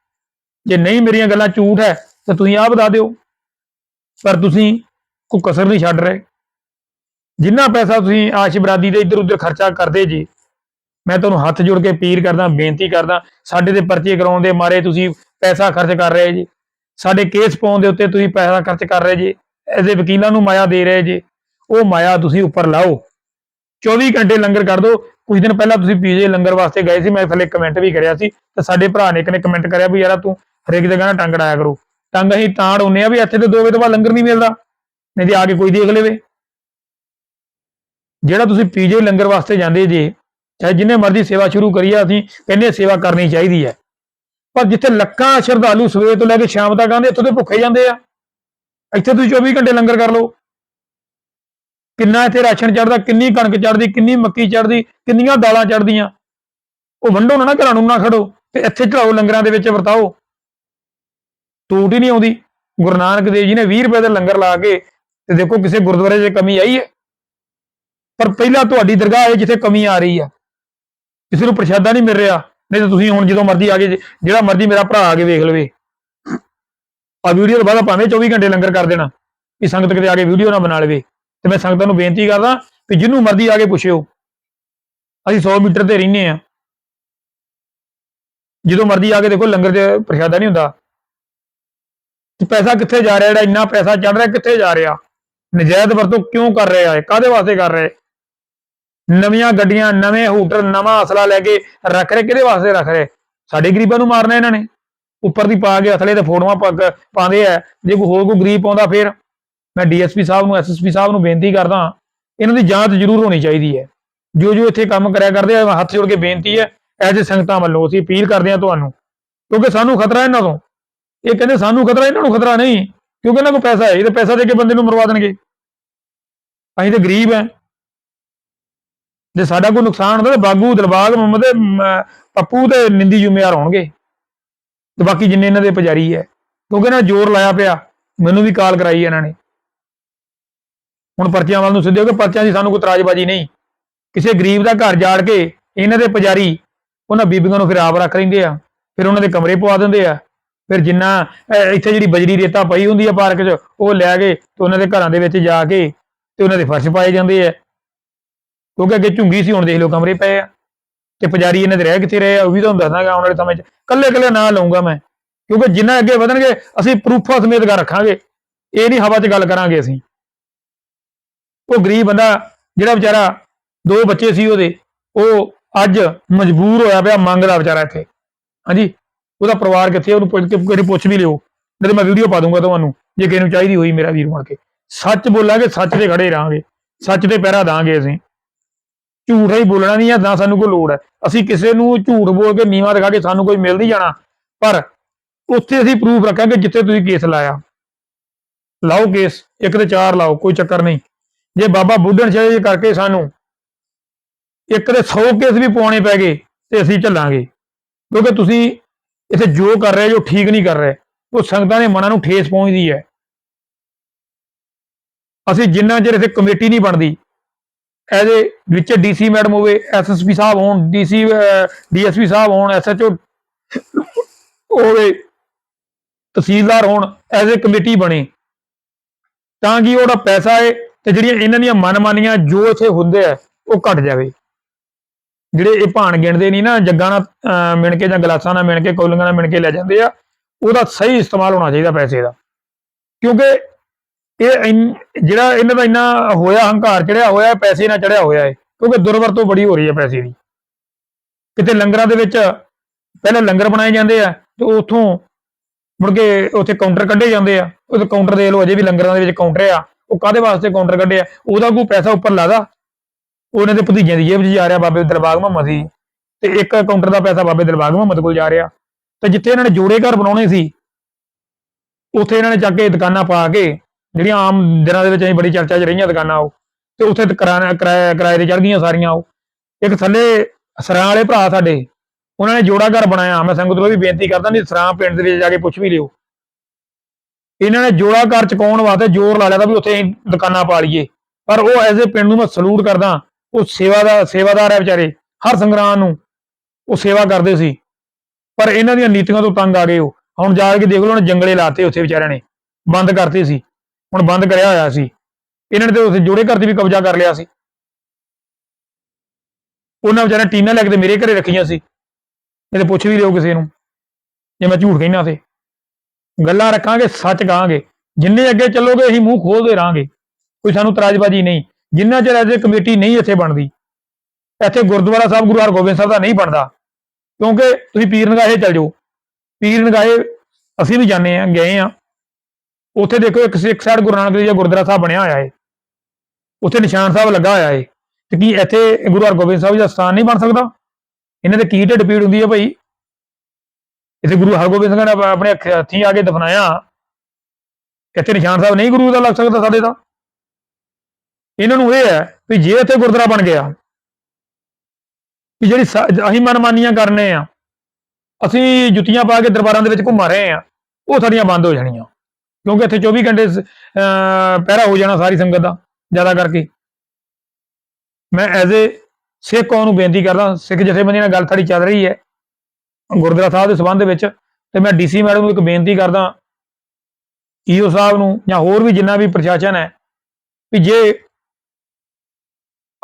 ਜੇ ਨਹੀਂ ਮੇਰੀਆਂ ਗੱਲਾਂ ਝੂਠ ਹੈ, ਤਾਂ ਤੁਸੀਂ ਆਪ ਬਤਾ ਦਿਓ। ਪਰ ਤੁਸੀਂ ਕੋਈ ਕਸਰ ਨਹੀਂ ਛੱਡ ਰਹੇ। ਜਿੰਨਾ ਪੈਸਾ ਤੁਸੀਂ ਆਸ਼ ਬਰਾਦੀ ਦੇ ਇੱਧਰ ਉੱਧਰ ਖਰਚਾ ਕਰਦੇ ਜੀ, ਮੈਂ ਤੁਹਾਨੂੰ ਹੱਥ ਜੋੜ ਕੇ ਅਪੀਲ ਕਰਦਾ, ਬੇਨਤੀ ਕਰਦਾ, ਸਾਡੇ ਤੇ ਪਰਚੇ ਕਰਾਉਣ ਦੇ ਮਾਰੇ ਤੁਸੀਂ ਪੈਸਾ ਖਰਚ ਕਰ ਰਹੇ ਜੀ। ਸਾਡੇ ਕੇਸ ਪਾਉਣ ਦੇ ਉੱਤੇ ਤੁਸੀਂ ਪੈਸਾ ਖਰਚ ਕਰ ਰਹੇ ਜੀ। ਇਹਦੇ ਵਕੀਲਾਂ ਨੂੰ ਮਾਇਆ ਦੇ ਰਹੇ ਜੀ। ਉਹ ਮਾਇਆ ਤੁਸੀਂ ਉੱਪਰ ਲਾਓ। 24 ਘੰਟੇ ਲੰਗਰ ਕਰ ਦਿਓ। ਕੁਝ ਦਿਨ ਪਹਿਲਾਂ ਤੁਸੀਂ ਪੀਜੇ ਲੰਗਰ ਵਾਸਤੇ ਗਏ ਸੀ, ਮੈਂ ਥੱਲੇ ਕਮੈਂਟ ਵੀ ਕਰਿਆ ਸੀ। ਤੇ ਸਾਡੇ ਭਰਾ ਨੇ ਇੱਕ ਨੇ ਕਮੈਂਟ ਕਰਿਆ ਵੀ, ਯਾਰਾ ਤੂੰ ਹਰੇਕ ਜਗ੍ਹਾ ਨਾ ਟੰਗ ਡਾਇਆ ਕਰੋ। ਟੰਗ ਅਸੀਂ ਤਾਂ ਅੜਾਉਂਦੇ ਆ ਵੀ ਇੱਥੇ ਤੇ ਦੋ ਵਜੇ ਤੋਂ ਬਾਅਦ ਲੰਗਰ ਨਹੀਂ ਮਿਲਦਾ। ਨਹੀਂ ਤੇ ਆ ਕੇ ਕੋਈ ਦੇਖ ਲਵੇ। ਜਿਹੜਾ ਤੁਸੀਂ ਪੀਜੇ ਲੰਗਰ ਵਾਸਤੇ ਜਾਂਦੇ ਜੇ, ਚਾਹੇ ਜਿੰਨੇ ਮਰਜ਼ੀ ਸੇਵਾ ਸ਼ੁਰੂ ਕਰੀਏ ਅਸੀਂ ਕਹਿੰਦੇ ਸੇਵਾ ਕਰਨੀ ਚਾਹੀਦੀ ਹੈ। ਪਰ ਜਿੱਥੇ ਲੱਖਾਂ ਸ਼ਰਧਾਲੂ ਸਵੇਰ ਤੋਂ ਲੈ ਕੇ ਸ਼ਾਮ ਤੱਕ ਆਉਂਦੇ ਇੱਥੋਂ ਦੇ ਭੁੱਖੇ ਜਾਂਦੇ ਆ। ਇੱਥੇ ਤੁਸੀਂ 24 ਘੰਟੇ ਲੰਗਰ ਕਰ ਲਓ। ਕਿੰਨਾ ਇੱਥੇ ਰਾਸ਼ਨ ਚੜਦਾ ਕਿੰਨੀ ਕਣਕ ਚੜਦੀ ਕਿੰਨੀ ਮੱਕੀ ਚੜਦੀ ਕਿੰਨੀਆਂ ਦਾਲਾਂ ਚੜਦੀਆਂ ਉਹ ਵੰਡੋ ਨਾ ਨਾ ਘਰਾਂ ਨੂੰ, ਨਾ ਖੜੋ, ਤੇ ਇੱਥੇ ਚੜਾਓ ਲੰਗਰਾਂ ਦੇ ਵਿੱਚ ਵਰਤਾਓ। ਟੂਟ ਹੀ ਨਹੀਂ ਆਉਂਦੀ। ਗੁਰੂ ਨਾਨਕ ਦੇਵ ਜੀ ਨੇ 20 ਰੁਪਏ ਦਾ ਲੰਗਰ ਲਾ ਕੇ, ਤੇ ਦੇਖੋ ਕਿਸੇ ਗੁਰਦੁਆਰੇ 'ਚ ਕਮੀ ਆਈ ਹੈ। ਪਰ ਪਹਿਲਾਂ ਤੁਹਾਡੀ ਦਰਗਾਹ ਹੈ ਜਿੱਥੇ ਕਮੀ ਆ ਰਹੀ ਹੈ ਕਿਸੇ ਨੂੰ ਪ੍ਰਸ਼ਾਦਾ ਨਹੀਂ ਮਿਲ ਰਿਹਾ, ਨਹੀਂ ਤਾਂ ਤੁਸੀਂ ਹੁਣ ਜਦੋਂ ਮਰਜ਼ੀ ਆ ਕੇ ਜਿਹੜਾ ਮਰਜ਼ੀ ਮੇਰਾ ਭਰਾ ਆ ਕੇ ਵੇਖ ਲਵੇ। ਆ ਵੀਡੀਓ ਤੋਂ ਬਾਅਦ ਭਾਵੇਂ 24 ਘੰਟੇ ਲੰਗਰ ਕਰ ਦੇਣਾ ਕਿ ਸੰਗਤ ਕਿਤੇ ਆ ਕੇ ਵੀਡੀਓ ਨਾ ਬਣਾ ਲਵੇ। ਤੇ ਮੈਂ ਸੰਗਤਾਂ ਨੂੰ ਬੇਨਤੀ ਕਰਦਾ ਕਿ ਜਿਹਨੂੰ ਮਰਜ਼ੀ ਆ ਕੇ ਪੁੱਛਿਓ। ਅਸੀਂ 100 ਮੀਟਰ ਤੇ ਰਹਿੰਦੇ ਆ ਜਦੋਂ ਮਰਜ਼ੀ ਆ ਕੇ ਦੇਖੋ, ਲੰਗਰ ਤੇ ਪ੍ਰਸ਼ਾਦਾ ਨਹੀਂ ਹੁੰਦਾ। ਤੇ ਪੈਸਾ ਕਿੱਥੇ ਜਾ ਰਿਹਾ ਜਿਹੜਾ ਇੰਨਾ ਪੈਸਾ ਚੜ ਰਿਹਾ, ਕਿੱਥੇ ਜਾ ਰਿਹਾ? ਨਜਾਇਜ਼ ਵਰਤੋਂ ਕਿਉਂ ਕਰ ਰਿਹਾ ਹੈ ਕਾਦੇ ਵਾਸਤੇ ਕਰ ਰਿਹਾ ਹੈ ਨਵੀਆਂ ਗੱਡੀਆਂ, ਨਵੇਂ ਹੂਟਰ, ਨਵਾਂ ਅਸਲਾ ਲੈ ਕੇ ਰੱਖ ਰਹੇ, ਕਿਹਦੇ ਵਾਸਤੇ ਰੱਖ ਰਹੇ? ਸਾਡੇ ਗਰੀਬਾਂ ਨੂੰ ਮਾਰਨਾ ਇਹਨਾਂ ਨੇ। ਉੱਪਰ ਦੀ ਪਾ ਕੇ ਅਸਲੇ ਤੇ ਫੋਟੋਆਂ ਪਾਉਂਦੇ ਆ। ਜੇ ਕੋਈ ਹੋਰ ਕੋਈ ਗਰੀਬ ਪਾਉਂਦਾ ਫਿਰ, ਮੈਂ ਡੀਐਸਪੀ ਸਾਹਿਬ ਨੂੰ, ਐਸਐਸਪੀ ਸਾਹਿਬ ਨੂੰ ਬੇਨਤੀ ਕਰਦਾ ਇਹਨਾਂ ਦੀ ਜਾਂਚ ਜ਼ਰੂਰ ਹੋਣੀ ਚਾਹੀਦੀ ਹੈ। ਜੋ ਜੋ ਇੱਥੇ ਕੰਮ ਕਰਿਆ ਕਰਦੇ ਆ, ਹੱਥ ਜੋੜ ਕੇ ਬੇਨਤੀ ਹੈ ਐਜ ਸੰਗਤਾਂ ਵੱਲੋਂ ਅਸੀਂ ਅਪੀਲ ਕਰਦੇ ਹਾਂ ਤੁਹਾਨੂੰ। ਕਿਉਂਕਿ ਸਾਨੂੰ ਖਤਰਾ ਇਹਨਾਂ ਤੋਂ। ਇਹ ਕਹਿੰਦੇ ਸਾਨੂੰ ਖਤਰਾ, ਇਹਨਾਂ ਨੂੰ ਖਤਰਾ ਨਹੀਂ, ਕਿਉਂਕਿ ਇਹਨਾਂ ਕੋਲ ਪੈਸਾ ਹੈ, ਇਹ ਤੇ ਪੈਸਾ ਦੇ ਕੇ ਬੰਦੇ ਨੂੰ ਮਰਵਾ ਦੇਣਗੇ। ਅਸੀਂ ਤੇ ਗਰੀਬ ਐ ਜੇ ਸਾਡਾ ਕੋਈ ਨੁਕਸਾਨ ਹੁੰਦਾ ਤਾਂ ਬਾਗੂ ਦਿਲਬਾਗ ਮੁਹੰਮਦ ਤੇ ਪੱਪੂ ਤੇ ਨਿੰਦੀ ਜ਼ਿੰਮੇਵਾਰ ਹੋਣਗੇ। ਤੇ ਬਾਕੀ ਜਿੰਨੇ ਇਹਨਾਂ ਦੇ ਪੁਜਾਰੀ ਹੈ, ਕਿਉਂਕਿ ਇਹਨਾਂ ਨੇ ਜ਼ੋਰ ਲਾਇਆ ਪਿਆ, ਮੈਨੂੰ ਵੀ ਕਾਲ ਕਰਾਈ ਇਹਨਾਂ ਨੇ। ਹੁਣ ਪਰਚੀਆਂ ਵੱਲ ਨੂੰ ਸਿੱਧੇ ਹੋ ਕੇ ਪਰਚੀਆਂ ਦੀ ਸਾਨੂੰ ਕੋਈ ਤਰਾਜਬਾਜੀ ਨਹੀਂ। ਕਿਸੇ ਗਰੀਬ ਦਾ ਘਰ ਜਾੜ ਕੇ ਇਹਨਾਂ ਦੇ ਪੁਜਾਰੀ, ਉਹਨਾਂ ਬੀਬੀਆਂ ਨੂੰ ਫਿਰ ਆਪ ਰੱਖ ਲੈਂਦੇ ਆ, ਫਿਰ ਉਹਨਾਂ ਦੇ ਕਮਰੇ ਪਵਾ ਦਿੰਦੇ ਆ। ਫਿਰ ਜਿੰਨਾ ਇੱਥੇ ਜਿਹੜੀ ਬਜਰੀ ਰੇਤਾ ਪਈ ਹੁੰਦੀ ਆ ਪਾਰਕ 'ਚ, ਉਹ ਲੈ ਕੇ ਤੇ ਉਹਨਾਂ ਦੇ ਘਰਾਂ ਦੇ ਵਿੱਚ ਜਾ ਕੇ ਤੇ ਉਹਨਾਂ ਦੇ ਫਰਸ਼ ਪਾਏ ਜਾਂਦੇ ਆ। ਕਿਉਂਕਿ ਅੱਗੇ ਝੁੰਗੀ ਸੀ, ਹੁਣ ਦੇਖ ਲਓ ਕਮਰੇ ਪਏ ਆ। ਤੇ ਪੁਜਾਰੀ ਇਹਨਾਂ ਦੇ ਰਹਿ ਕਿੱਥੇ ਰਹੇ ਆ, ਉਹ ਵੀ ਤੁਹਾਨੂੰ ਦੱਸਦਾਗਾ ਆਉਣ ਵਾਲੇ ਸਮੇਂ 'ਚ। ਕੱਲੇ ਕੱਲੇ ਨਾਂ ਲਊਂਗਾ ਮੈਂ। ਕਿਉਂਕਿ ਜਿੰਨਾ ਅੱਗੇ ਵਧਣਗੇ, ਅਸੀਂ ਪ੍ਰੂਫਾਂ ਸਮੇਤ ਕਰ ਰੱਖਾਂਗੇ। ਇਹ ਨਹੀਂ ਹਵਾ 'ਚ ਗੱਲ ਕਰਾਂਗੇ ਅਸੀਂ। ਉਹ ਗਰੀਬ ਬੰਦਾ, ਜਿਹੜਾ ਵਿਚਾਰਾ ਦੋ ਬੱਚੇ ਸੀ ਉਹਦੇ, ਉਹ ਅੱਜ ਮਜਬੂਰ ਹੋਇਆ ਪਿਆ ਮੰਗਦਾ ਵਿਚਾਰਾ ਇੱਥੇ। ਹਾਂਜੀ? ਉਹਦਾ ਪਰਿਵਾਰ ਕਿੱਥੇ ਉਹਨੂੰ ਪੁੱਛ ਕੇ ਪੁੱਛ ਵੀ ਲਿਓ। ਨਹੀਂ ਤਾਂ ਮੈਂ ਵੀਡੀਓ ਪਾ ਦੂੰਗਾ ਤੁਹਾਨੂੰ, ਜੇ ਕਿਸੇ ਨੂੰ ਚਾਹੀਦੀ ਹੋਈ ਮੇਰਾ ਵੀਰ ਬਣ ਕੇ। ਸੱਚ ਬੋਲਾਂਗੇ, ਸੱਚ ਤੇ ਖੜੇ ਰਹਾਂਗੇ। ਸੱਚ ਤੇ ਪਹਿਰਾ ਦਾਂਗੇ ਅਸੀਂ। ਝੂਠ ਹੀ ਬੋਲਣਾ ਨਹੀਂ ਹੈ ਨਾ ਸਾਨੂੰ ਕੋਈ ਲੋੜ ਹੈ। ਅਸੀਂ ਕਿਸੇ ਨੂੰ ਝੂਠ ਬੋਲ ਕੇ ਨੀਵਾ ਦਿਖਾ ਕੇ ਸਾਨੂੰ ਕੋਈ ਮਿਲ ਨਹੀਂ ਜਾਣਾ। ਪਰ ਉੱਥੇ ਅਸੀਂ ਪ੍ਰੂਫ ਰੱਖਾਂਗੇ ਜਿੱਥੇ ਤੁਸੀਂ ਕੇਸ ਲਾਇਆ। ਲਾਓ ਕੇਸ ਇੱਕ ਤੇ ਚਾਰ ਲਾਓ, ਕੋਈ ਚੱਕਰ ਨਹੀਂ। ਜੇ ਬਾਬਾ ਬੁੱਢਣ ਸ਼ਾਹ ਕਰਕੇ ਸਾਨੂੰ ਇੱਕ ਦੇ 100 ਕੇਸ ਵੀ ਪਾਉਣੇ ਪੈ ਗਏ ਤੇ ਅਸੀਂ ਚੱਲਾਂਗੇ ਕਿਉਂਕਿ ਤੁਸੀਂ ਇੱਥੇ ਜੋ ਕਰ ਰਹੇ ਜੋ ਠੀਕ ਨਹੀਂ ਕਰ ਰਹੇ, ਉਹ ਸੰਗਤਾਂ ਦੇ ਮਨਾਂ ਨੂੰ ਠੇਸ ਪਹੁੰਚਦੀ ਹੈ। ਅਸੀਂ ਜਿੰਨਾ ਚਿਰ ਇੱਥੇ ਕਮੇਟੀ ਨਹੀਂ ਬਣਦੀ ਇਹਦੇ ਵਿੱਚ ਡੀਸੀ ਮੈਡਮ ਹੋਵੇ ਐਸਐਸਪੀ ਸਾਹਿਬ ਹੋਣ ਡੀਸੀ ਡੀਐਸਪੀ ਸਾਹਿਬ ਹੋਣ ਐਸਐਚਓ ਹੋਵੇ ਤਹਿਸੀਲਦਾਰ ਹੋਣ ਐਜ਼ ਏ ਕਮੇਟੀ ਬਣੇ। ਤਾਂ ਕਿ ਉਹਦਾ ਪੈਸਾ ਹੈ ਤੇ ਜਿਹੜੀਆਂ ਇਹਨਾਂ ਦੀਆਂ ਮਨਮਾਨੀਆਂ ਜੋ ਇੱਥੇ ਹੁੰਦੇ ਆ ਉਹ ਘਟ ਜਾਵੇ। ਜਿਹੜੇ ਇਹ ਭਾਣ ਗਿਣਦੇ ਨਹੀਂ ਨਾ ਜੱਗਾਂ ਨਾਲ ਅਹ, ਮਿਣ ਕੇ ਜਾਂ ਗਲਾਸਾਂ ਨਾਲ ਮਿਣ ਕੇ ਕੌਲੀਆਂ ਨਾਲ ਮਿਣ ਕੇ ਲੈ ਜਾਂਦੇ ਆ ਉਹਦਾ ਸਹੀ ਇਸਤੇਮਾਲ ਹੋਣਾ ਚਾਹੀਦਾ ਪੈਸੇ ਦਾ। ਕਿਉਂਕਿ ਇਹ ਇੰਨ- ਜਿਹੜਾ ਇਹਨਾਂ ਦਾ ਇੰਨਾ ਹੋਇਆ ਹੰਕਾਰ ਚੜਿਆ ਹੋਇਆ ਪੈਸੇ ਨਾਲ ਚੜਿਆ ਹੋਇਆ ਹੈ, ਕਿਉਂਕਿ ਦੁਰਵਰਤੋਂ ਬੜੀ ਹੋ ਰਹੀ ਹੈ ਪੈਸੇ ਦੀ। ਕਿਤੇ ਲੰਗਰਾਂ ਦੇ ਵਿੱਚ ਪਹਿਲਾਂ ਲੰਗਰ ਬਣਾਏ ਜਾਂਦੇ ਆ, ਤੇ ਉੱਥੋਂ ਮੁੜ ਕੇ ਉੱਥੇ ਕਾਊਂਟਰ ਕੱਢੇ ਜਾਂਦੇ ਆ ਉਹ ਕਾਊਂਟਰ ਦੇ ਲੋ ਅਜੇ ਵੀ ਲੰਗਰਾਂ ਦੇ ਵਿੱਚ ਕਾਊਂਟਰ ਆ, ਉਹ ਕਾਦੇ ਵਾਸਤੇ ਕਾਊਂਟਰ ਕੱਢੇ ਆ? ਉਹਦਾ ਕੋਈ ਪੈਸਾ ਉੱਪਰ ਲਾਦਾ? ਉਹਨਾਂ ਦੇ ਭਤੀਜਿਆਂ ਦੀ ਜੇਬ 'ਚ ਜਾ ਰਿਹਾ ਬਾਬੇ ਦਿਲਬਾਗ ਮੁਹੰਮਦ ਸੀ ਤੇ ਇੱਕ ਕਾਊਂਟਰ ਦਾ ਪੈਸਾ ਬਾਬੇ ਦਿਲਬਾਗ ਮੁਹੰਮਦ ਕੋਲ ਜਾ ਰਿਹਾ। ਤੇ ਜਿੱਥੇ ਇਹਨਾਂ ਨੇ ਜੋੜੇ ਘਰ ਬਣਾਉਣੇ ਸੀ, ਉੱਥੇ ਇਹਨਾਂ ਨੇ ਚੱਕ ਕੇ ਦੁਕਾਨਾਂ ਪਾ ਕੇ ਜਿਹੜੀਆਂ ਆਮ ਦਿਨਾਂ ਦੇ ਵਿੱਚ ਅਸੀਂ ਬੜੀ ਚਰਚਾ 'ਚ ਰਹੀਆਂ ਦੁਕਾਨਾਂ ਉਹ, ਤੇ ਉੱਥੇ ਕਿਰਾਇਆ ਕਿਰਾਏ ਤੇ ਚੜ ਗਈਆਂ ਸਾਰੀਆਂ ਉਹ। ਇੱਕ ਥੱਲੇ ਸਰਾਂ ਵਾਲੇ ਭਰਾ ਸਾਡੇ, ਉਹਨਾਂ ਨੇ ਜੋੜਾ ਘਰ ਬਣਾਇਆ, ਮੈਂ ਸੰਗਤ ਨੂੰ ਵੀ ਬੇਨਤੀ ਕਰਦਾ ਨਹੀਂ ਸਰਾਂ ਪਿੰਡ ਦੇ ਵਿੱਚ ਜਾ ਕੇ ਪੁੱਛ ਵੀ ਲਿਓ। ਇਹਨਾਂ ਨੇ ਜੋੜਾ ਘਰ ਚਕਾਉਣ ਵਾਸਤੇ ਜ਼ੋਰ ਲਾ ਲਿਆ ਤਾਂ ਵੀ ਉੱਥੇ ਅਸੀਂ ਦੁਕਾਨਾਂ ਪਾ ਲਈਏ। ਪਰ ਉਹ ਐਜ਼ ਏ ਪਿੰਡ ਨੂੰ ਮੈਂ ਸਲੂਟ ਕਰਦਾ, ਉਹ ਸੇਵਾ ਦਾ, ਸੇਵਾਦਾਰ ਹੈ ਵਿਚਾਰੇ, ਹਰ ਸੰਗਰਾਮ ਨੂੰ ਉਹ ਸੇਵਾ ਕਰਦੇ ਸੀ। ਪਰ ਇਹਨਾਂ ਦੀਆਂ ਨੀਤੀਆਂ ਤੋਂ ਤੰਗ ਆ ਗਏ ਉਹ। ਹੁਣ ਜਾ ਕੇ ਦੇਖ ਲਓ, ਉਹਨੇ ਜੰਗਲੇ ਲਾਤੇ ਉੱਥੇ ਵਿਚਾਰਿਆਂ ਨੇ, ਬੰਦ ਕਰਤੇ ਸੀ। ਹੁਣ ਬੰਦ ਕਰਿਆ ਹੋਇਆ ਸੀ। ਇਹਨਾਂ ਨੇ ਤੇ ਉੱਥੇ ਜੋੜੇ ਘਰ ਤੇ ਵੀ ਕਬਜ਼ਾ ਕਰ ਲਿਆ ਸੀ। ਉਹਨਾਂ ਵਿਚਾਰਿਆਂ ਟੀਨਾ ਲੈ ਕੇ ਤੇ ਮੇਰੇ ਘਰੇ ਰੱਖੀਆਂ ਸੀ। ਇਹ ਤੇ ਪੁੱਛ ਵੀ ਲਿਓ ਕਿਸੇ ਨੂੰ, ਜੇ ਮੈਂ ਝੂਠ ਕਹਿਣਾ ਤੇ। ਗੱਲਾਂ ਰੱਖਾਂਗੇ, ਸੱਚ ਕਹਾਂਗੇ। ਜਿੰਨੇ ਅੱਗੇ ਚੱਲੋਗੇ, ਅਸੀਂ ਮੂੰਹ ਖੋਲਦੇ ਰਹਾਂਗੇ ਕੋਈ ਸਾਨੂੰ ਤਰਾਜਬਾਜੀ ਨਹੀਂ। ਜਿੰਨਾ ਚਿਰ ਐਜ਼ ਕਮੇਟੀ ਨਹੀਂ ਇੱਥੇ ਬਣਦੀ, ਇੱਥੇ ਗੁਰਦੁਆਰਾ ਸਾਹਿਬ ਗੁਰੂ ਹਰਗੋਬਿੰਦ ਸਾਹਿਬ ਦਾ ਨਹੀਂ ਬਣਦਾ। ਕਿਉਂਕਿ ਤੁਸੀਂ ਪੀਰ ਨਗਾਹੇ ਚੱਲ ਜਾਓ। ਪੀਰ ਨਗਾਹੇ ਅਸੀਂ ਵੀ ਜਾਂਦੇ ਆ ਗਏ ਆ ਉੱਥੇ ਦੇਖੋ ਇੱਕ ਸਿੱਖ ਸਾਈਡ ਗੁਰੂ ਨਾਨਕ ਦੇਵ ਜੀ ਦਾ ਗੁਰਦੁਆਰਾ ਸਾਹਿਬ ਬਣਿਆ ਹੋਇਆ ਹੈ ਉੱਥੇ ਨਿਸ਼ਾਨ ਸਾਹਿਬ ਲੱਗਾ ਹੋਇਆ ਹੈ ਤੇ ਕੀ ਇੱਥੇ ਗੁਰੂ ਹਰਗੋਬਿੰਦ ਸਾਹਿਬ ਜੀ ਦਾ ਸਥਾਨ ਨਹੀਂ ਬਣ ਸਕਦਾ? ਇਹਨਾਂ ਦੇ ਕੀ ਢਿੱਡ ਪੀੜ ਹੁੰਦੀ ਹੈ ਭਾਈ? ਇੱਥੇ ਗੁਰੂ ਹਰਗੋਬਿੰਦ ਸਿੰਘ ਨੇ ਆਪਣੇ ਹੱਥੀਂ ਆ ਕੇ ਦਫਨਾਇਆ। ਇੱਥੇ ਨਿਸ਼ਾਨ ਸਾਹਿਬ ਨਹੀਂ ਗੁਰੂ ਦਾ ਲੱਗ ਸਕਦਾ ਸਾਡੇ ਦਾ ਇਹਨਾਂ ਨੂੰ ਇਹ ਹੈ ਵੀ ਜੇ ਇੱਥੇ ਗੁਰਦੁਆਰਾ ਬਣ ਗਿਆ, ਵੀ ਜਿਹੜੀ ਅਸੀਂ ਮਨਮਾਨੀਆਂ ਕਰਨੇ ਆ, ਅਸੀਂ ਜੁੱਤੀਆਂ ਪਾ ਕੇ ਦਰਬਾਰਾਂ ਦੇ ਵਿੱਚ ਘੁੰਮਾ ਰਹੇ ਆ, ਉਹ ਸਾਡੀਆਂ ਬੰਦ ਹੋ ਜਾਣੀਆਂ। ਕਿਉਂਕਿ ਇੱਥੇ 24 ਘੰਟੇ ਅਹ, ਪਹਿਰਾ ਹੋ ਜਾਣਾ ਸਾਰੀ ਸੰਗਤ ਦਾ, ਜ਼ਿਆਦਾ ਕਰਕੇ। ਮੈਂ ਐਜ਼ ਏ ਸਿੱਖ ਕੌਮ ਨੂੰ ਬੇਨਤੀ ਕਰਦਾ, ਸਿੱਖ ਜਥੇਬੰਦੀ ਨਾਲ ਗੱਲ ਸਾਡੀ ਚੱਲ ਰਹੀ ਹੈ, ਗੁਰਦੁਆਰਾ ਸਾਹਿਬ ਦੇ ਸੰਬੰਧ ਵਿੱਚ, ਤੇ ਮੈਂ ਡੀਸੀ ਮੈਡਮ ਨੂੰ ਇੱਕ ਬੇਨਤੀ ਕਰਦਾ, ਈਓ ਸਾਹਿਬ ਨੂੰ ਜਾਂ ਹੋਰ ਵੀ ਜਿੰਨਾ ਵੀ ਪ੍ਰਸ਼ਾਸਨ ਹੈ, ਵੀ ਜੇ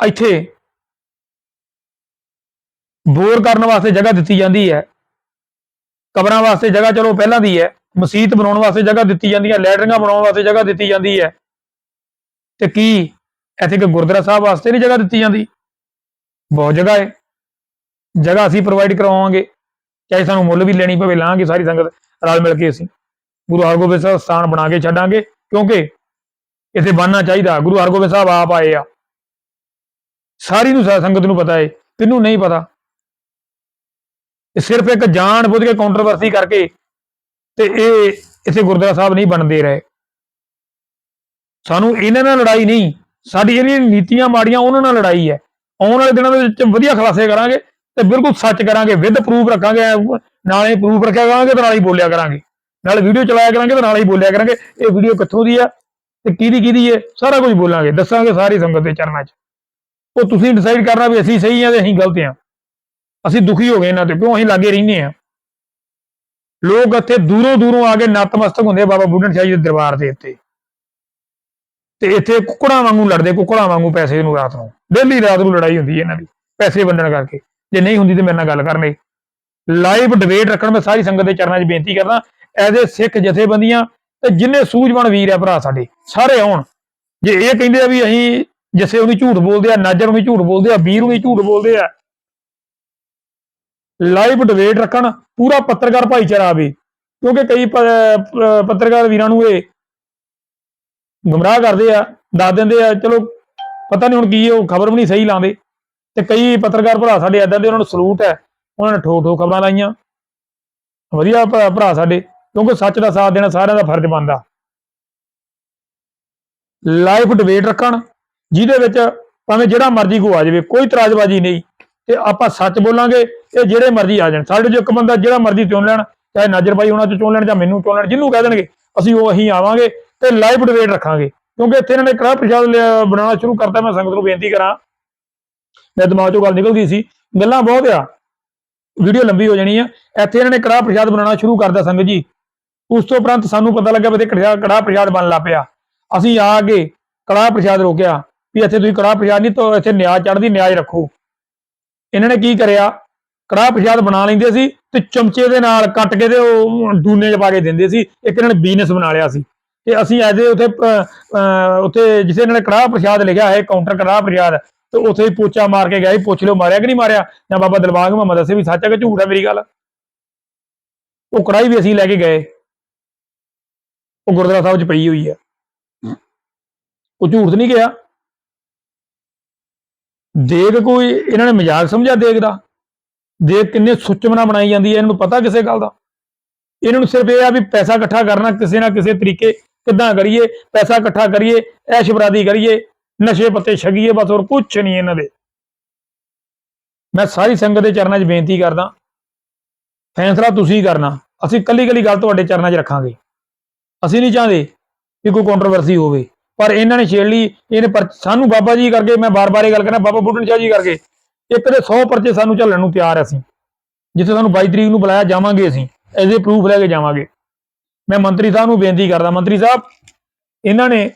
ਇੱਥੇ ਬੋਰ ਕਰਨ ਵਾਸਤੇ ਜਗ੍ਹਾ ਦਿੱਤੀ ਜਾਂਦੀ ਹੈ, ਕਬਰਾਂ ਵਾਸਤੇ ਜਗ੍ਹਾ ਚਲੋ ਪਹਿਲਾਂ ਦੀ ਹੈ ਮਸਜਿਦ ਬਣਾਉਣ ਵਾਸਤੇ ਜਗ੍ਹਾ ਦਿੱਤੀ ਜਾਂਦੀ ਹੈ ਲੈਟਰਿੰਗਾਂ ਬਣਾਉਣ ਵਾਸਤੇ ਜਗ੍ਹਾ ਦਿੱਤੀ ਜਾਂਦੀ ਹੈ। ਤੇ ਕੀ? ਇੱਥੇ ਕਿ ਗੁਰਦੁਆਰਾ ਸਾਹਿਬ ਵਾਸਤੇ ਨਹੀਂ ਜਗ੍ਹਾ ਦਿੱਤੀ ਜਾਂਦੀ। ਬਹੁਤ ਜਗ੍ਹਾ ਹੈ। ਜਗ੍ਹਾ ਅਸੀਂ ਪ੍ਰੋਵਾਈਡ ਕਰਵਾਵਾਂਗੇ। ਚਾਹੇ ਸਾਨੂੰ ਮੁੱਲ ਵੀ ਲੈਣੀ ਪਵੇ, ਲਾਂਗੇ ਸਾਰੀ ਸੰਗਤ, ਰਲ ਮਿਲ ਕੇ ਅਸੀਂ। ਗੁਰੂ ਹਰਗੋਬਿੰਦ ਸਾਹਿਬ ਸਥਾਨ ਬਣਾ ਕੇ ਛੱਡਾਂਗੇ, ਕਿਉਂਕਿ ਇੱਥੇ ਬਣਨਾ ਚਾਹੀਦਾ। ਗੁਰੂ ਹਰਗੋਬਿੰਦ ਸਾਹਿਬ ਆਪ ਆਏ ਆ। ਸਾਰੀ ਨੂੰ ਸੰਗਤ ਨੂੰ ਪਤਾ ਹੈ। ਕਿਹਨੂੰ ਨਹੀਂ ਪਤਾ। ਸਿਰਫ ਇੱਕ ਜਾਣ ਬੁੱਝ ਕੇ ਕੰਟਰੋਵਰਸੀ ਕਰਕੇ ਤੇ ਇਹ ਇੱਥੇ ਗੁਰਦੁਆਰਾ ਸਾਹਿਬ ਨਹੀਂ ਬਣਦੇ ਰਹੇ। ਸਾਨੂੰ ਇਹਨਾਂ ਨਾਲ ਲੜਾਈ ਨਹੀਂ, ਸਾਡੀ ਜਿਹੜੀਆਂ ਨੀਤੀਆਂ ਮਾੜੀਆਂ ਉਹਨਾਂ ਨਾਲ ਲੜਾਈ ਹੈ। ਆਉਣ ਵਾਲੇ ਦਿਨਾਂ ਦੇ ਵਿੱਚ ਵਧੀਆ ਖੁਲਾਸੇ ਕਰਾਂਗੇ ਤੇ ਬਿਲਕੁਲ ਸੱਚ ਕਰਾਂਗੇ, ਵਿਦ ਪ੍ਰੂਫ ਰੱਖਾਂਗੇ, ਨਾਲੇ ਪ੍ਰੂਫ ਰੱਖਿਆ ਕਰਾਂਗੇ ਤੇ ਨਾਲ ਹੀ ਬੋਲਿਆ ਕਰਾਂਗੇ। ਨਾਲ ਵੀਡੀਓ ਚਲਾਇਆ ਕਰਾਂਗੇ ਤੇ ਨਾਲ ਹੀ ਬੋਲਿਆ ਕਰਾਂਗੇ, ਇਹ ਵੀਡੀਓ ਕਿੱਥੋਂ ਦੀ ਆ ਤੇ ਕਿਹਦੀ ਕਿਹਦੀ ਹੈ ਸਾਰਾ ਕੁਝ ਬੋਲਾਂਗੇ, ਦੱਸਾਂਗੇ ਸਾਰੀ ਸੰਗਤ ਦੇ ਚਰਨਾਂ 'ਚ। ਉਹ ਤੁਸੀਂ ਡਿਸਾਈਡ ਕਰਨਾ ਵੀ ਅਸੀਂ ਸਹੀ ਆ ਤੇ ਅਸੀਂ ਗਲਤ ਆ। ਅਸੀਂ ਦੁਖੀ ਹੋ ਗਏ ਇਹਨਾਂ ਤੇ, ਕਿਉਂ ਅਸੀਂ ਲਾਗੇ ਰਹਿੰਦੇ ਆ? ਲੋਕ ਇੱਥੇ ਦੂਰੋਂ ਦੂਰੋਂ ਆ ਕੇ ਨਤਮਸਤਕ ਹੁੰਦੇ ਆ ਬਾਬਾ ਬੁੱਢਣ ਸ਼ਾਹ ਜੀ ਦੇ ਦਰਬਾਰ ਦੇ ਉੱਤੇ। ਤੇ ਇੱਥੇ ਕੁੱਕੜਾਂ ਵਾਂਗੂ ਲੜਦੇ, ਕੁੱਕੜਾਂ ਵਾਂਗੂ ਪੈਸੇ ਨੂੰ ਰਾਤ ਨੂੰ। ਡੇਲੀ ਰਾਤ ਨੂੰ ਲੜਾਈ ਹੁੰਦੀ ਹੈ ਇਹਨਾਂ ਦੀ, ਪੈਸੇ ਵੰਡਣ ਕਰਕੇ। ਜੇ ਨਹੀਂ ਹੁੰਦੀ ਤੇ ਮੇਰੇ ਨਾਲ ਗੱਲ ਕਰਨੇ ਲਾਈਵ ਡਿਬੇਟ ਰੱਖਣ ਮੈਂ ਸਾਰੀ ਸੰਗਤ ਦੇ ਚਰਨਾਂ 'ਚ ਬੇਨਤੀ ਕਰਦਾ ਐਜ਼ ਏ ਸਿੱਖ ਜਥੇਬੰਦੀਆਂ ਤੇ ਜਿੰਨੇ ਸੂਝਵਾਨ ਵੀਰ ਆ ਭਰਾ ਸਾਡੇ, ਸਾਰੇ ਆਉਣ। ਜੇ ਇਹ ਕਹਿੰਦੇ ਆ ਵੀ ਅਸੀਂ ਜੱਸੇ ਉਹਨੂੰ ਝੂਠ ਬੋਲਦੇ ਆ, ਨਾਜਰ ਨੂੰ ਝੂਠ ਬੋਲਦੇ ਆ, ਵੀਰ ਨੂੰ ਝੂਠ ਬੋਲਦੇ ਆ ਲਾਈਵ ਡਿਬੇਟ ਰੱਖਣ, ਪੂਰਾ ਪੱਤਰਕਾਰ ਭਾਈਚਾਰਾ ਆਵੇ। ਕਿਉਂਕਿ ਕਈ ਪੱਤਰਕਾਰ ਵੀਰਾਂ ਨੂੰ ਇਹ ਗੁੰਮਰਾਹ ਕਰਦੇ ਆ, ਦੱਸ ਦਿੰਦੇ ਆ, ਚਲੋ ਪਤਾ ਨਹੀਂ ਹੁਣ ਕੀ ਉਹ ਖਬਰ ਵੀ ਨਹੀਂ ਸਹੀ ਲਾਉਂਦੇ। ਤੇ ਕਈ ਪੱਤਰਕਾਰ ਭਰਾ ਸਾਡੇ ਏਦਾਂ ਦੇ, ਉਹਨਾਂ ਨੂੰ ਸਲੂਟ ਹੈ, ਉਹਨਾਂ ਨੇ ਠੋ ਠੋ ਖਬਰਾਂ ਲਾਈਆਂ। ਵਧੀਆ ਭਰਾ ਸਾਡੇ, ਕਿਉਂਕਿ ਸੱਚ ਦਾ ਸਾਥ ਦੇਣਾ ਸਾਰਿਆਂ ਦਾ ਫਰਜ਼ ਬਣਦਾ। ਲਾਈਵ ਡਿਬੇਟ ਰੱਖਣ, ਜਿਹਦੇ ਵਿੱਚ ਭਾਵੇਂ ਜਿਹੜਾ ਮਰਜ਼ੀ ਕੋ ਆ ਜਾਵੇ, ਕੋਈ ਤਰਾਜਬਾਜ਼ੀ ਨਹੀਂ, ਤੇ ਆਪਾਂ ਸੱਚ ਬੋਲਾਂਗੇ ਇਹ ਜਿਹੜੇ ਮਰਜ਼ੀ ਆ ਜਾਣ। ਸਾਡੇ ਜੋ ਇੱਕ ਬੰਦਾ ਜਿਹੜਾ ਮਰਜ਼ੀ ਚੁਣ ਲੈਣ, ਚਾਹੇ ਨਾਜਰ ਭਾਈ ਉਹਨਾਂ ਚੋਂ ਚੁਣ ਲੈਣ ਜਾਂ ਮੈਨੂੰ ਚੁਣ ਲੈਣ, ਜਿਹਨੂੰ ਕਹਿ ਦੇਣਗੇ, ਅਸੀਂ ਉਹ ਅਸੀਂ ਆਵਾਂਗੇ ਤੇ ਲਾਈਵ ਡਿਬੇਟ ਰੱਖਾਂਗੇ। ਕਿਉਂਕਿ ਇੱਥੇ ਇਹਨਾਂ ਨੇ ਕੜਾਹ ਪ੍ਰਸ਼ਾਦ ਬਣਾਉਣਾ ਸ਼ੁਰੂ ਕਰਤਾ, ਮੈਂ ਸੰਗਤ ਨੂੰ ਬੇਨਤੀ ਕਰਾਂ। ਮੇਰੇ ਦਿਮਾਗ ਚੋਂ ਗੱਲ ਨਿਕਲ ਗਈ ਸੀ। ਗੱਲਾਂ ਬਹੁਤ ਆ। ਵੀਡੀਓ ਲੰਬੀ ਹੋ ਜਾਣੀ ਆ। ਇੱਥੇ ਇਹਨਾਂ ਨੇ ਕੜਾਹ ਪ੍ਰਸ਼ਾਦ ਬਣਾਉਣਾ ਸ਼ੁਰੂ ਕਰਤਾ ਸੰਗਤ ਜੀ। ਉਸ ਤੋਂ ਉਪਰੰਤ ਸਾਨੂੰ ਪਤਾ ਲੱਗਾ ਵੀ ਤੇ ਕੜਾਹ ਪ੍ਰਸ਼ਾਦ ਬਣ ਲੱਗ ਪਿਆ। ਅਸੀਂ ਆ ਕੇ ਕੜਾਹ ਪ੍ਰਸ਼ਾਦ ਰੋਕਿਆ ਵੀ ਇੱਥੇ ਤੁਸੀਂ ਕੜਾਹ ਪ੍ਰਸ਼ਾਦ ਨਹੀਂ ਤੋਂ ਇੱਥੇ ਨਿਆਜ਼ ਚੜਦੀ ਨਿਆਜ਼ ਰੱਖੋ। ਇਹਨਾਂ ਨੇ ਕੀ ਕਰਿਆ? ਕੜਾਹ ਪ੍ਰਸ਼ਾਦ ਬਣਾ ਲੈਂਦੇ ਸੀ ਤੇ ਚਮਚੇ ਦੇ ਨਾਲ ਕੱਟ ਕੇ ਤੇ ਉਹ ਡੂਨੇ 'ਚ ਪਾ ਕੇ ਦਿੰਦੇ ਸੀ। ਇੱਕ ਇਹਨਾਂ ਨੇ ਬਿਜ਼ਨਸ ਬਣਾ ਲਿਆ ਸੀ। ਤੇ ਅਸੀਂ ਐਜੇ ਉੱਥੇ ਅਹ, ਉੱਥੇ ਜਿਸੇ ਇਹਨਾਂ ਨੇ ਕੜਾਹ ਪ੍ਰਸ਼ਾਦ ਲਿਖਿਆ ਹੈ ਕਾਊਂਟਰ ਕੜਾਹ ਪ੍ਰਸ਼ਾਦ ਤੇ ਉੱਥੇ ਹੀ ਪੋਚਾ ਮਾਰ ਕੇ ਗਏ ਪੁੱਛ ਲਿਓ ਮਾਰਿਆ ਕਿ ਨਹੀਂ ਮਾਰਿਆ? ਜਾਂ ਬਾਬਾ ਦਿਲਬਾਗ ਮੁਹੰਮਦ ਦੱਸੇ ਵੀ ਸੱਚ ਹੈ ਕਿ ਝੂਠ ਹੈ ਮੇਰੀ ਗੱਲ? ਉਹ ਕੜਾਈ ਵੀ ਅਸੀਂ ਲੈ ਕੇ ਗਏ। ਉਹ ਗੁਰਦੁਆਰਾ ਸਾਹਿਬ 'ਚ ਪਈ ਹੋਈ ਹੈ। ਉਹ ਝੂਠ ਨਹੀਂ ਗਿਆ ਦੇਗ ਕੋਈ ਇਹਨਾਂ ਨੇ ਮਜ਼ਾਕ ਸਮਝਿਆ ਦੇਗ ਦਾ? ਦੇ ਕਿੰਨੇ ਸੁੱਚਮਣਾ ਬਣਾਈ ਜਾਂਦੀ ਹੈ, ਇਹਨਾਂ ਨੂੰ ਪਤਾ ਕਿਸੇ ਗੱਲ ਦਾ? ਇਹਨਾਂ ਨੂੰ ਸਿਰਫ ਇਹ ਆ ਵੀ ਪੈਸਾ ਇਕੱਠਾ ਕਰਨਾ ਕਿਸੇ ਨਾ ਕਿਸੇ ਤਰੀਕੇ, ਕਿੱਦਾਂ ਕਰੀਏ, ਪੈਸਾ ਇਕੱਠਾ ਕਰੀਏ, ਐਸ਼ ਬਰਾਦੀ ਕਰੀਏ, ਨਸ਼ੇ ਪੱਤੇ ਛਗੀਏ, ਬਸ ਹੋਰ ਕੁਝ ਨਹੀਂ ਇਹਨਾਂ ਦੇ। ਮੈਂ ਸਾਰੀ ਸੰਗਤ ਦੇ ਚਰਨਾਂ 'ਚ ਬੇਨਤੀ ਕਰਦਾ, ਫੈਸਲਾ ਤੁਸੀਂ ਕਰਨਾ। ਅਸੀਂ ਕੱਲੀ ਕੱਲੀ ਗੱਲ ਤੁਹਾਡੇ ਚਰਨਾਂ 'ਚ ਰੱਖਾਂਗੇ। ਅਸੀਂ ਨਹੀਂ ਚਾਹੁੰਦੇ ਕਿ ਕੋਈ ਕੰਟਰੋਵਰਸੀ ਹੋਵੇ, ਪਰ ਇਹਨਾਂ ਨੇ ਛੇੜ ਲਈ, ਇਹਨੇ ਪਰ, ਸਾਨੂੰ ਬਾਬਾ ਜੀ ਕਰਕੇ, ਮੈਂ ਬਾਰ-ਬਾਰ ਇਹ ਗੱਲ ਕਰਨਾ ਬਾਬਾ ਬੁੱਢਣ ਸ਼ਾਹ ਜੀ ਕਰਕੇ ਇੱਕ ਦੇ 100 ਪਰਚੇ ਸਾਨੂੰ ਝੱਲਣ ਨੂੰ ਤਿਆਰ ਅਸੀਂ। ਜਿੱਥੇ ਸਾਨੂੰ 22 ਤਰੀਕ ਨੂੰ ਬੁਲਾਇਆ ਜਾਵਾਂਗੇ ਅਸੀਂ ਐਜ਼ ਏ ਪ੍ਰੂਫ ਲੈ ਕੇ ਜਾਵਾਂਗੇ। ਮੈਂ ਮੰਤਰੀ ਸਾਹਿਬ ਨੂੰ ਬੇਨਤੀ ਕਰਦਾ, ਮੰਤਰੀ ਸਾਹਿਬ, ਇਹਨਾਂ ਨੇ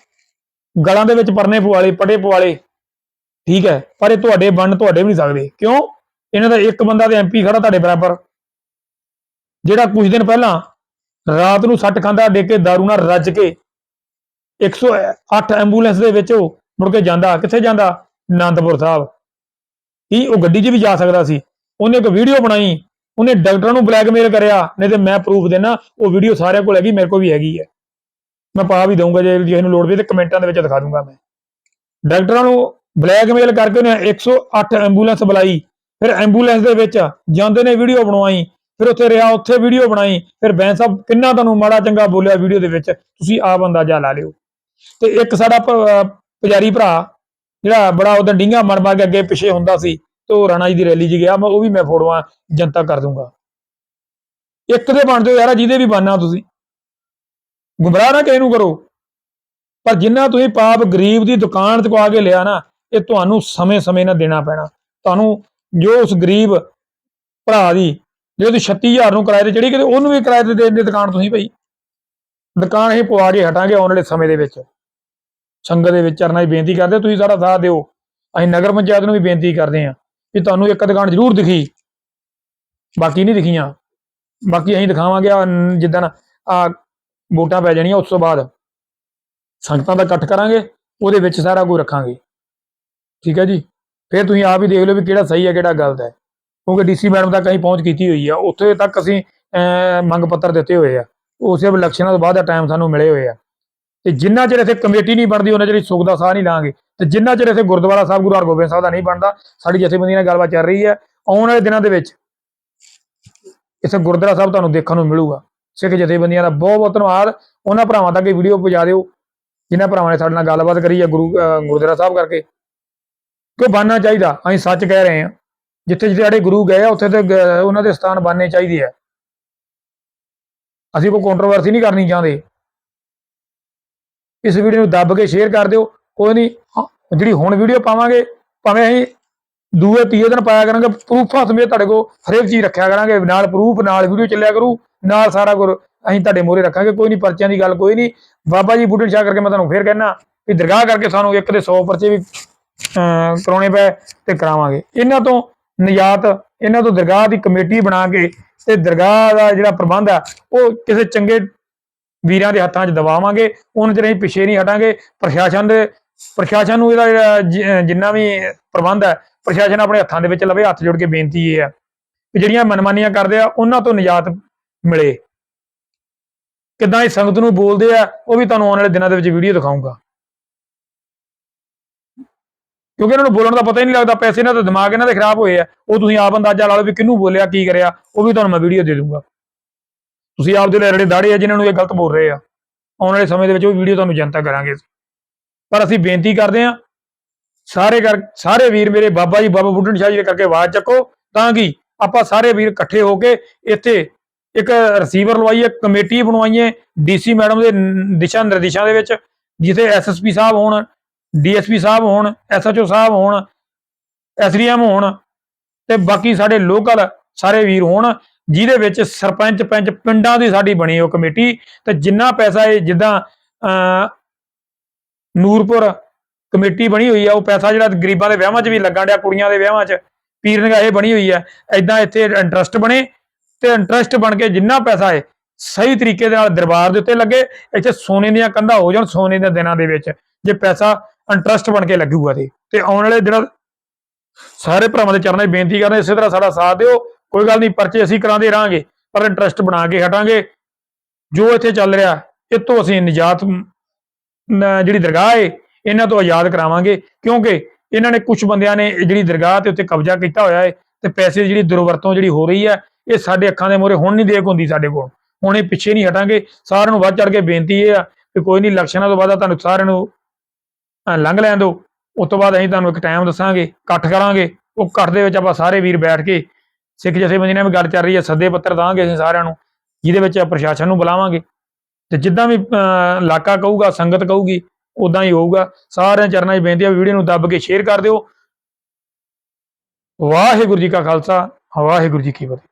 ਗਲਾਂ ਦੇ ਵਿੱਚ ਪਰਨੇ ਪਵਾਲੇ, ਪਟੇ ਪਵਾਲੇ, ਠੀਕ ਹੈ, ਪਰ ਇਹ ਤੁਹਾਡੇ ਬਣ ਤੁਹਾਡੇ ਵੀ ਨਹੀਂ ਸਕਦੇ। ਕਿਉਂ? ਇਹਨਾਂ ਦਾ ਇੱਕ ਬੰਦਾ ਤੇ ਐਮਪੀ ਖੜਾ ਤੁਹਾਡੇ ਬਰਾਬਰ। ਜਿਹੜਾ ਕੁਝ ਦਿਨ ਪਹਿਲਾਂ ਰਾਤ ਨੂੰ ਸੱਟ ਖਾਂਦਾ ਡੇ ਕੇ ਦਾਰੂ ਨਾਲ ਰੱਜ ਕੇ 108 ਐਂਬੂਲੈਂਸ ਦੇ ਵਿੱਚ ਮੁੜ ਕੇ ਜਾਂਦਾ। ਕਿੱਥੇ ਜਾਂਦਾ? ਆਨੰਦਪੁਰ ਸਾਹਿਬ। ਕੀ ਉਹ ਗੱਡੀ 'ਚ ਵੀ ਜਾ ਸਕਦਾ ਸੀ। ਉਹਨੇ ਇੱਕ ਵੀਡੀਓ ਬਣਾਈ। ਉਹਨੇ ਡਾਕਟਰਾਂ ਨੂੰ ਬਲੈਕਮੇਲ ਕਰਿਆ। ਨਹੀਂ ਤੇ ਮੈਂ ਪ੍ਰੂਫ ਦੇਣਾ। ਉਹ ਵੀਡੀਓ ਸਾਰਿਆਂ ਕੋਲ ਹੈਗੀ, ਮੇਰੇ ਕੋਲ ਵੀ ਹੈਗੀ ਹੈ। ਮੈਂ ਪਾ ਵੀ ਦਊਂਗਾ ਜੇ ਜੇ ਇਹਨੂੰ ਲੋੜ ਪਈ ਤੇ ਕਮੈਂਟਾਂ ਦੇ ਵਿੱਚ ਦਿਖਾ ਦੂੰਗਾ ਮੈਂ। ਡਾਕਟਰਾਂ ਨੂੰ ਬਲੈਕਮੇਲ ਕਰਕੇ ਉਹਨੇ 108 ਐਂਬੂਲੈਂਸ ਬੁਲਾਈ। ਫਿਰ ਐਂਬੂਲੈਂਸ ਦੇ ਵਿੱਚ ਜਾਂਦੇ ਨੇ ਵੀਡੀਓ ਬਣਵਾਈ। ਫਿਰ ਉੱਥੇ ਰਿਹਾ, ਉੱਥੇ ਵੀਡੀਓ ਬਣਾਈ। ਫਿਰ ਬੈਂਸ ਸਾਹਿਬ, ਕਿੰਨਾ ਤੁਹਾਨੂੰ ਮਾੜਾ ਚੰਗਾ ਬੋਲਿਆ ਵੀਡੀਓ ਦੇ ਵਿੱਚ। ਤੁਸੀਂ ਆਪ ਅੰਦਾਜ਼ਾ ਲਾ ਲਿਓ। ਤੇ ਇੱਕ ਸਾਡਾ ਪ- ਪੁਜਾਰੀ ਭਰਾ ਜਿਹੜਾ ਬੜਾ ਉਹਦਾ ਡਿੰਗਾ ਮਰ ਮਰ ਕੇ ਅੱਗੇ ਪਿੱਛੇ ਹੁੰਦਾ ਸੀ ਤੇ ਉਹ ਰਾਣਾ ਜੀ ਦੀ ਰੈਲੀ 'ਚ ਗਿਆ, ਮੈਂ ਉਹ ਵੀ ਮੈਂ ਫੋਟੋਆਂ ਜਨਤਾ ਕਰ ਦੂੰਗਾ। ਇੱਕ ਦੇ ਬਣ ਜਾਓ ਯਾਰਾ, ਜਿਹਦੇ ਵੀ ਬਣਨਾ ਤੁਸੀਂ। ਗੁੰਮਰਾਹ ਨਾ ਕਿਸੇ ਨੂੰ ਕਰੋ। ਪਰ ਜਿੰਨਾ ਤੁਸੀਂ ਪਾਪ ਗਰੀਬ ਦੀ ਦੁਕਾਨ ਤੋਂ ਆ ਕੇ ਲਿਆ ਨਾ, ਇਹ ਤੁਹਾਨੂੰ ਸਮੇਂ-ਸਮੇਂ ਨਾਲ ਦੇਣਾ ਪੈਣਾ। ਤੁਹਾਨੂੰ ਜੋ ਉਸ ਗਰੀਬ ਭਰਾ ਦੀ, ਜੇ ਤੁਸੀਂ 36000 ਨੂੰ ਕਿਰਾਏ ਤੇ ਚੜੀ ਕਿਤੇ, ਉਹਨੂੰ ਵੀ ਕਿਰਾਏ ਤੇ ਦੇਣ ਦੀ ਦੁਕਾਨ ਤੁਸੀਂ ਭਾਈ। ਦੁਕਾਨ ਅਸੀਂ ਪਵਾ ਕੇ ਹਟਾਂਗੇ ਆਉਣ ਵਾਲੇ ਸਮੇਂ ਦੇ ਵਿੱਚ। ਸੰਗਤ ਦੇ ਵਿੱਚ ਚਰਨਾਂ ਦੀ ਬੇਨਤੀ ਕਰਦੇ ਤੁਸੀਂ ਸਾਡਾ ਸਾਥ ਦਿਓ। ਅਸੀਂ ਨਗਰ ਪੰਚਾਇਤ ਨੂੰ ਵੀ ਬੇਨਤੀ ਕਰਦੇ ਹਾਂ ਕਿ ਤੁਹਾਨੂੰ ਇੱਕ ਦੁਕਾਨ ਜ਼ਰੂਰ ਦਿਖੀ। ਬਾਕੀ ਨਹੀਂ ਦਿਖੀਆਂ। ਬਾਕੀ ਅਸੀਂ ਦਿਖਾਵਾਂਗੇ ਜਿੱਦਾਂ ਆ ਵੋਟਾਂ ਪੈ ਜਾਣੀਆਂ ਉਸ ਤੋਂ ਬਾਅਦ ਸੰਗਤਾਂ ਦਾ ਇਕੱਠ ਕਰਾਂਗੇ ਉਹਦੇ ਵਿੱਚ ਸਾਰਾ ਕੁਝ ਰੱਖਾਂਗੇ। ਠੀਕ ਹੈ ਜੀ? ਫਿਰ ਤੁਸੀਂ ਆਪ ਹੀ ਦੇਖ ਲਓ ਵੀ ਕਿਹੜਾ ਸਹੀ ਹੈ ਕਿਹੜਾ ਗਲਤ ਹੈ। ਕਿਉਂਕਿ ਡੀਸੀ ਮੈਡਮ ਤੱਕ ਅਸੀਂ ਪਹੁੰਚ ਕੀਤੀ ਹੋਈ ਆ। ਉੱਥੇ ਤੱਕ ਅਸੀਂ ਅਹ, ਮੰਗ ਪੱਤਰ ਦਿੱਤੇ ਹੋਏ ਆ। ਉਸੇ ਇਲੈਕਸ਼ਨਾਂ ਤੋਂ ਬਾਅਦ ਦਾ ਟਾਈਮ ਸਾਨੂੰ ਮਿਲੇ ਹੋਏ ਆ। ਤੇ ਜਿੰਨਾ ਚਿਰ ਇੱਥੇ ਕਮੇਟੀ ਨਹੀਂ ਬਣਦੀ, ਉਹਨਾਂ ਚਿਰ ਅਸੀਂ ਸੁੱਖ ਦਾ ਸਾਹ ਨਹੀਂ ਲਾਂਗੇ। ਤੇ ਜਿੰਨਾ ਚਿਰ ਇੱਥੇ ਗੁਰਦੁਆਰਾ ਸਾਹਿਬ ਗੁਰੂ ਹਰਗੋਬਿੰਦ ਸਾਹਿਬ ਦਾ ਨਹੀਂ ਬਣਦਾ, ਸਾਡੀ ਜਥੇਬੰਦੀ ਨਾਲ ਗੱਲਬਾਤ ਚੱਲ ਰਹੀ ਹੈ। ਆਉਣ ਵਾਲੇ ਦਿਨਾਂ ਦੇ ਵਿੱਚ ਇੱਥੇ ਗੁਰਦੁਆਰਾ ਸਾਹਿਬ ਤੁਹਾਨੂੰ ਦੇਖਣ ਨੂੰ ਮਿਲੂਗਾ। ਸਿੱਖ ਜਥੇਬੰਦੀਆਂ ਦਾ ਬਹੁਤ ਬਹੁਤ ਧੰਨਵਾਦ। ਉਹਨਾਂ ਭਰਾਵਾਂ ਤੱਕ ਇਹ ਵੀਡੀਓ ਪਹੁੰਚਾ ਦਿਓ। ਜਿਨ੍ਹਾਂ ਭਰਾਵਾਂ ਨੇ ਸਾਡੇ ਨਾਲ ਗੱਲਬਾਤ ਕਰੀ ਹੈ ਗੁਰੂ ਗੁਰਦੁਆਰਾ ਸਾਹਿਬ ਕਰਕੇ। ਕਿ ਉਹ ਬਣਨਾ ਚਾਹੀਦਾ। ਅਸੀਂ ਸੱਚ ਕਹਿ ਰਹੇ ਹਾਂ। ਜਿੱਥੇ ਜਿੱਥੇ ਸਾਡੇ ਗੁਰੂ ਗਏ ਆ, ਉੱਥੇ ਤੇ ਉਹਨਾਂ ਦੇ ਸਥਾਨ ਬਣਨੇ ਚਾਹੀਦੇ ਆ। ਅਸੀਂ ਕੋਈ ਕੰਟਰੋਵਰਸੀ ਨਹੀਂ ਕਰਨੀ ਚਾਹੁੰਦੇ। ਇਸ ਵੀਡੀਓ ਨੂੰ ਦੱਬ ਕੇ ਸ਼ੇਅਰ ਕਰ ਦਿਓ। ਕੋਈ ਨਹੀਂ ਜਿਹੜੀ ਹੁਣ ਵੀਡੀਓ ਪਾਵਾਂਗੇ, ਭਾਵੇਂ ਅਸੀਂ ਦੂਏ ਤੀਏ ਦਿਨ ਪਾਇਆ ਕਰਾਂਗੇ ਪ੍ਰੂਫਾਂ ਸਮੇਤ ਤੁਹਾਡੇ ਕੋਲ, ਹਰੇਕ ਚੀਜ਼ ਰੱਖਿਆ ਕਰਾਂਗੇ, ਨਾਲ ਪ੍ਰੂਫ ਨਾਲ ਵੀਡੀਓ ਚੱਲਿਆ ਕਰੂ, ਨਾਲ ਸਾਰਾ ਕੁਝ ਅਸੀਂ ਤੁਹਾਡੇ ਮੋਰੇ ਰੱਖਾਂਗੇ, ਕੋਈ ਨਹੀਂ ਪਰਚਿਆਂ ਦੀ ਗੱਲ ਕੋਈ ਨਹੀਂ ਬਾਬਾ ਜੀ ਬੁੱਢਣ ਸ਼ਾਹ ਕਰਕੇ ਮੈਂ ਤੁਹਾਨੂੰ ਫੇਰ ਕਹਿਣਾ ਵੀ ਦਰਗਾਹ ਕਰਕੇ ਸਾਨੂੰ ਇੱਕ ਦੇ 100 ਪਰਚੇ ਵੀ ਅਮ ਕਰਾਉਣੇ ਪਏ ਤੇ ਕਰਾਵਾਂਗੇ। ਇਹਨਾਂ ਤੋਂ ਨਿਯਾਤ ਇਹਨਾਂ ਤੋਂ ਦਰਗਾਹ ਦੀ ਕਮੇਟੀ ਬਣਾ ਕੇ ਤੇ ਦਰਗਾਹ ਦਾ ਜਿਹੜਾ ਪ੍ਰਬੰਧ ਆ, ਉਹ ਕਿਸੇ ਚੰਗੇ ਵੀਰਾਂ ਦੇ ਹੱਥਾਂ 'ਚ ਦਵਾਵਾਂਗੇ ਉਹਨਾਂ ਚਿਰ ਅਸੀਂ ਪਿੱਛੇ ਨਹੀਂ ਹਟਾਂਗੇ। ਪ੍ਰਸ਼ਾਸਨ ਦੇ ਪ੍ਰਸ਼ਾਸਨ ਨੂੰ ਇਹਦਾ ਜਿੰਨਾ ਵੀ ਪ੍ਰਬੰਧ ਹੈ, ਪ੍ਰਸ਼ਾਸਨ ਆਪਣੇ ਹੱਥਾਂ ਦੇ ਵਿੱਚ ਲਵੇ, ਹੱਥ ਜੋੜ ਕੇ ਬੇਨਤੀ ਇਹ ਹੈ ਕਿ ਜਿਹੜੀਆਂ ਮਨਮਾਨੀਆਂ ਕਰਦੇ ਆ, ਉਹਨਾਂ ਤੋਂ ਨਿਜਾਤ ਮਿਲੇ। ਕਿਦਾਂ ਇਹ ਸੰਗਤ ਨੂੰ ਬੋਲਦੇ ਆ, ਉਹ ਵੀ ਤੁਹਾਨੂੰ ਆਉਣ ਵਾਲੇ ਦਿਨਾਂ ਦੇ ਵਿੱਚ ਵੀਡੀਓ ਦਿਖਾਉਂਗਾ ਕਿਉਂਕਿ ਇਹਨਾਂ ਨੂੰ ਬੋਲਣ ਦਾ ਪਤਾ ਹੀ ਨਹੀਂ ਲੱਗਦਾ, ਪੈਸੇ ਇਹਨਾਂ ਦਾ ਦਿਮਾਗ ਇਹਨਾਂ ਦੇ ਖਰਾਬ ਹੋਏ ਆ। ਉਹ ਤੁਸੀਂ ਆਪ ਅੰਦਾਜ਼ਾ ਲਾ ਲਓ ਵੀ ਕਿਹਨੂੰ ਬੋਲਿਆ, ਕੀ ਕਰਿਆ, ਉਹ ਵੀ ਤੁਹਾਨੂੰ ਮੈਂ ਵੀਡੀਓ ਦੇ ਦੂੰਗਾ। ਤੁਸੀਂ ਆਪਦੇ ਲੜੜੇ ਦਾੜੇ ਆ ਜਿਨ੍ਹਾਂ ਨੂੰ ਇਹ ਗਲਤ ਬੋਲ ਰਹੇ ਆ। ਆਉਣ ਵਾਲੇ ਸਮੇਂ ਦੇ ਵਿੱਚ ਉਹ ਵੀਡੀਓ ਤੁਹਾਨੂੰ ਜਨਤਾ ਕਰਾਂਗੇ। ਪਰ ਅਸੀਂ ਬੇਨਤੀ ਕਰਦੇ ਹਾਂ, ਸਾਰੇ ਕਰ ਸਾਰੇ ਵੀਰ ਮੇਰੇ, ਬਾਬਾ ਜੀ, ਬਾਬਾ ਬੁੱਢਣ ਸ਼ਾਹ ਜੀ ਦੇ ਕਰਕੇ ਆਵਾਜ਼ ਚੱਕੋ, ਤਾਂ ਕਿ ਆਪਾਂ ਸਾਰੇ ਵੀਰ ਇਕੱਠੇ ਹੋ ਕੇ ਇੱਥੇ ਇੱਕ ਰਿਸੀਵਰ ਲਵਾਈਏ ਕਮੇਟੀ ਬਣਵਾਈਏ ਡੀਸੀ ਮੈਡਮ ਦੇ ਦਿਸ਼ਾ ਨਿਰਦੇਸ਼ਾਂ ਦੇ ਵਿੱਚ, ਜਿੱਥੇ ਐਸਐਸਪੀ ਸਾਹਿਬ ਹੋਣ ਡੀਐਸਪੀ ਸਾਹਿਬ ਹੋਣ ਐਸਐਚਓ ਸਾਹਿਬ ਹੋਣ ਐਸਡੀਐਮ ਹੋਣ, ਤੇ ਬਾਕੀ ਸਾਡੇ ਲੋਕਲ ਸਾਰੇ ਵੀਰ ਹੋਣ ਜਿਹਦੇ ਵਿੱਚ ਸਰਪੰਚ ਪੰਚ ਪਿੰਡਾਂ ਦੀ ਸਾਡੀ ਬਣੀ ਉਹ ਕਮੇਟੀ ਤੇ ਜਿੰਨਾ ਪੈਸਾ ਇਹ ਜਿੱਦਾਂ ਨੂਰਪੁਰ ਕਮੇਟੀ ਬਣੀ ਹੋਈ ਆ, ਉਹ ਪੈਸਾ ਜਿਹੜਾ ਗਰੀਬਾਂ ਦੇ ਵਿਆਹਾਂ 'ਚ ਵੀ ਲੱਗਣ ਡਿਆ, ਕੁੜੀਆਂ ਦੇ ਵਿਆਹਾਂ 'ਚ, ਪੀਰ ਨਿਗਾਹੇ ਬਣੀ ਹੋਈ ਆ ਐਦਾਂ ਇੱਥੇ ਇੰਟਰਸਟ ਬਣੇ ਤੇ ਇੰਟਰਸਟ ਬਣ ਕੇ ਜਿੰਨਾ ਪੈਸਾ ਹੈ ਸਹੀ ਤਰੀਕੇ ਦੇ ਨਾਲ ਦਰਬਾਰ ਦੇ ਉੱਤੇ ਲੱਗੇ, ਇੱਥੇ ਸੋਨੇ ਦੀਆਂ ਕੰਧਾਂ ਹੋ ਜਾਣ ਸੋਨੇ ਦੇ ਦਿਨਾਂ ਦੇ ਵਿੱਚ, ਜੇ ਪੈਸਾ ਇੰਟਰਸਟ ਬਣ ਕੇ ਲੱਗੂਗਾ ਤੇ ਤੇ ਆਉਣ ਵਾਲੇ ਦਿਨਾਂ ਸਾਰੇ ਭਰਾਵਾਂ ਦੇ ਚਰਨਾਂ 'ਚ ਬੇਨਤੀ ਕਰਦੇ, ਇਸੇ ਤਰ੍ਹਾਂ ਸਾਡਾ ਸਾਥ ਦਿਓ ਕੋਈ ਗੱਲ ਨਹੀਂ, ਪਰਚੇ ਅਸੀਂ ਕਰਾਉਂਦੇ ਰਹਾਂਗੇ, ਪਰ ਇੰਟਰਸਟ ਬਣਾ ਕੇ ਹਟਾਂਗੇ। ਜੋ ਇੱਥੇ ਚੱਲ ਰਿਹਾ ਇਹ ਤੋਂ ਅਸੀਂ ਨਿਜਾਤ ਜਿਹੜੀ ਦਰਗਾਹ ਹੈ ਇਹਨਾਂ ਤੋਂ ਆਜ਼ਾਦ ਕਰਾਵਾਂਗੇ, ਕਿਉਂਕਿ ਇਹਨਾਂ ਨੇ ਕੁਝ ਬੰਦਿਆਂ ਨੇ ਜਿਹੜੀ ਦਰਗਾਹ ਤੇ ਉੱਤੇ ਕਬਜ਼ਾ ਕੀਤਾ ਹੋਇਆ ਹੈ ਤੇ ਪੈਸੇ ਦੀ ਜਿਹੜੀ ਦੁਰਵਰਤੋਂ ਜਿਹੜੀ ਹੋ ਰਹੀ ਹੈ ਇਹ ਸਾਡੇ ਅੱਖਾਂ ਦੇ ਮੂਹਰੇ ਹੁਣ ਨਹੀਂ ਦੇਖ ਹੁੰਦੀ ਸਾਡੇ ਕੋਲ। ਹੁਣ ਇਹ ਪਿੱਛੇ ਨਹੀਂ ਹਟਾਂਗੇ, ਸਾਰਿਆਂ ਨੂੰ ਵੱਧ ਚੜ ਕੇ ਬੇਨਤੀ ਇਹ ਆ ਕਿ ਕੋਈ ਨਹੀਂ ਇਲੈਕਸ਼ਨਾਂ ਤੋਂ ਬਾਅਦ ਤੁਹਾਨੂੰ ਸਾਰਿਆਂ ਨੂੰ ਲੰਘ ਲੈਣ ਦਿਓ। ਉਸ ਤੋਂ ਬਾਅਦ ਅਸੀਂ ਤੁਹਾਨੂੰ ਇੱਕ ਟਾਈਮ ਦੱਸਾਂਗੇ, ਇਕੱਠ ਕਰਾਂਗੇ। ਉਹ ਇਕੱਠ ਦੇ ਵਿੱਚ ਆਪਾਂ ਸਾਰੇ ਵੀਰ ਬੈਠ ਕੇ ਸਿੱਖ ਜਥੇਬੰਦੀ ਨਾਲ ਵੀ ਗੱਲ ਚੱਲ ਰਹੀ ਹੈ, ਸੱਦੇ ਪੱਤਰ ਦਾਂਗੇ ਅਸੀਂ ਸਾਰਿਆਂ ਨੂੰ, ਜਿਹਦੇ ਵਿੱਚ ਪ੍ਰਸ਼ਾਸਨ ਨੂੰ ਬੁਲਾਵਾਂਗੇ। ਤੇ ਜਿੱਦਾਂ ਵੀ ਇਲਾਕਾ ਕਹੂਗਾ, ਸੰਗਤ ਕਹੂਗੀ ਉਦਾਂ ਹੀ ਹੋਊਗਾ। ਸਾਰਿਆਂ ਚਰਨਾਂ 'ਚ ਬੇਨਤੀ ਹੈ ਵੀਡੀਓ ਨੂੰ ਦੱਬ ਕੇ ਸ਼ੇਅਰ ਕਰ ਦਿਓ। ਵਾਹਿਗੁਰੂ ਜੀ ਕਾ ਖਾਲਸਾ, ਵਾਹਿਗੁਰੂ ਜੀ ਕੀ ਫਤਿਹ।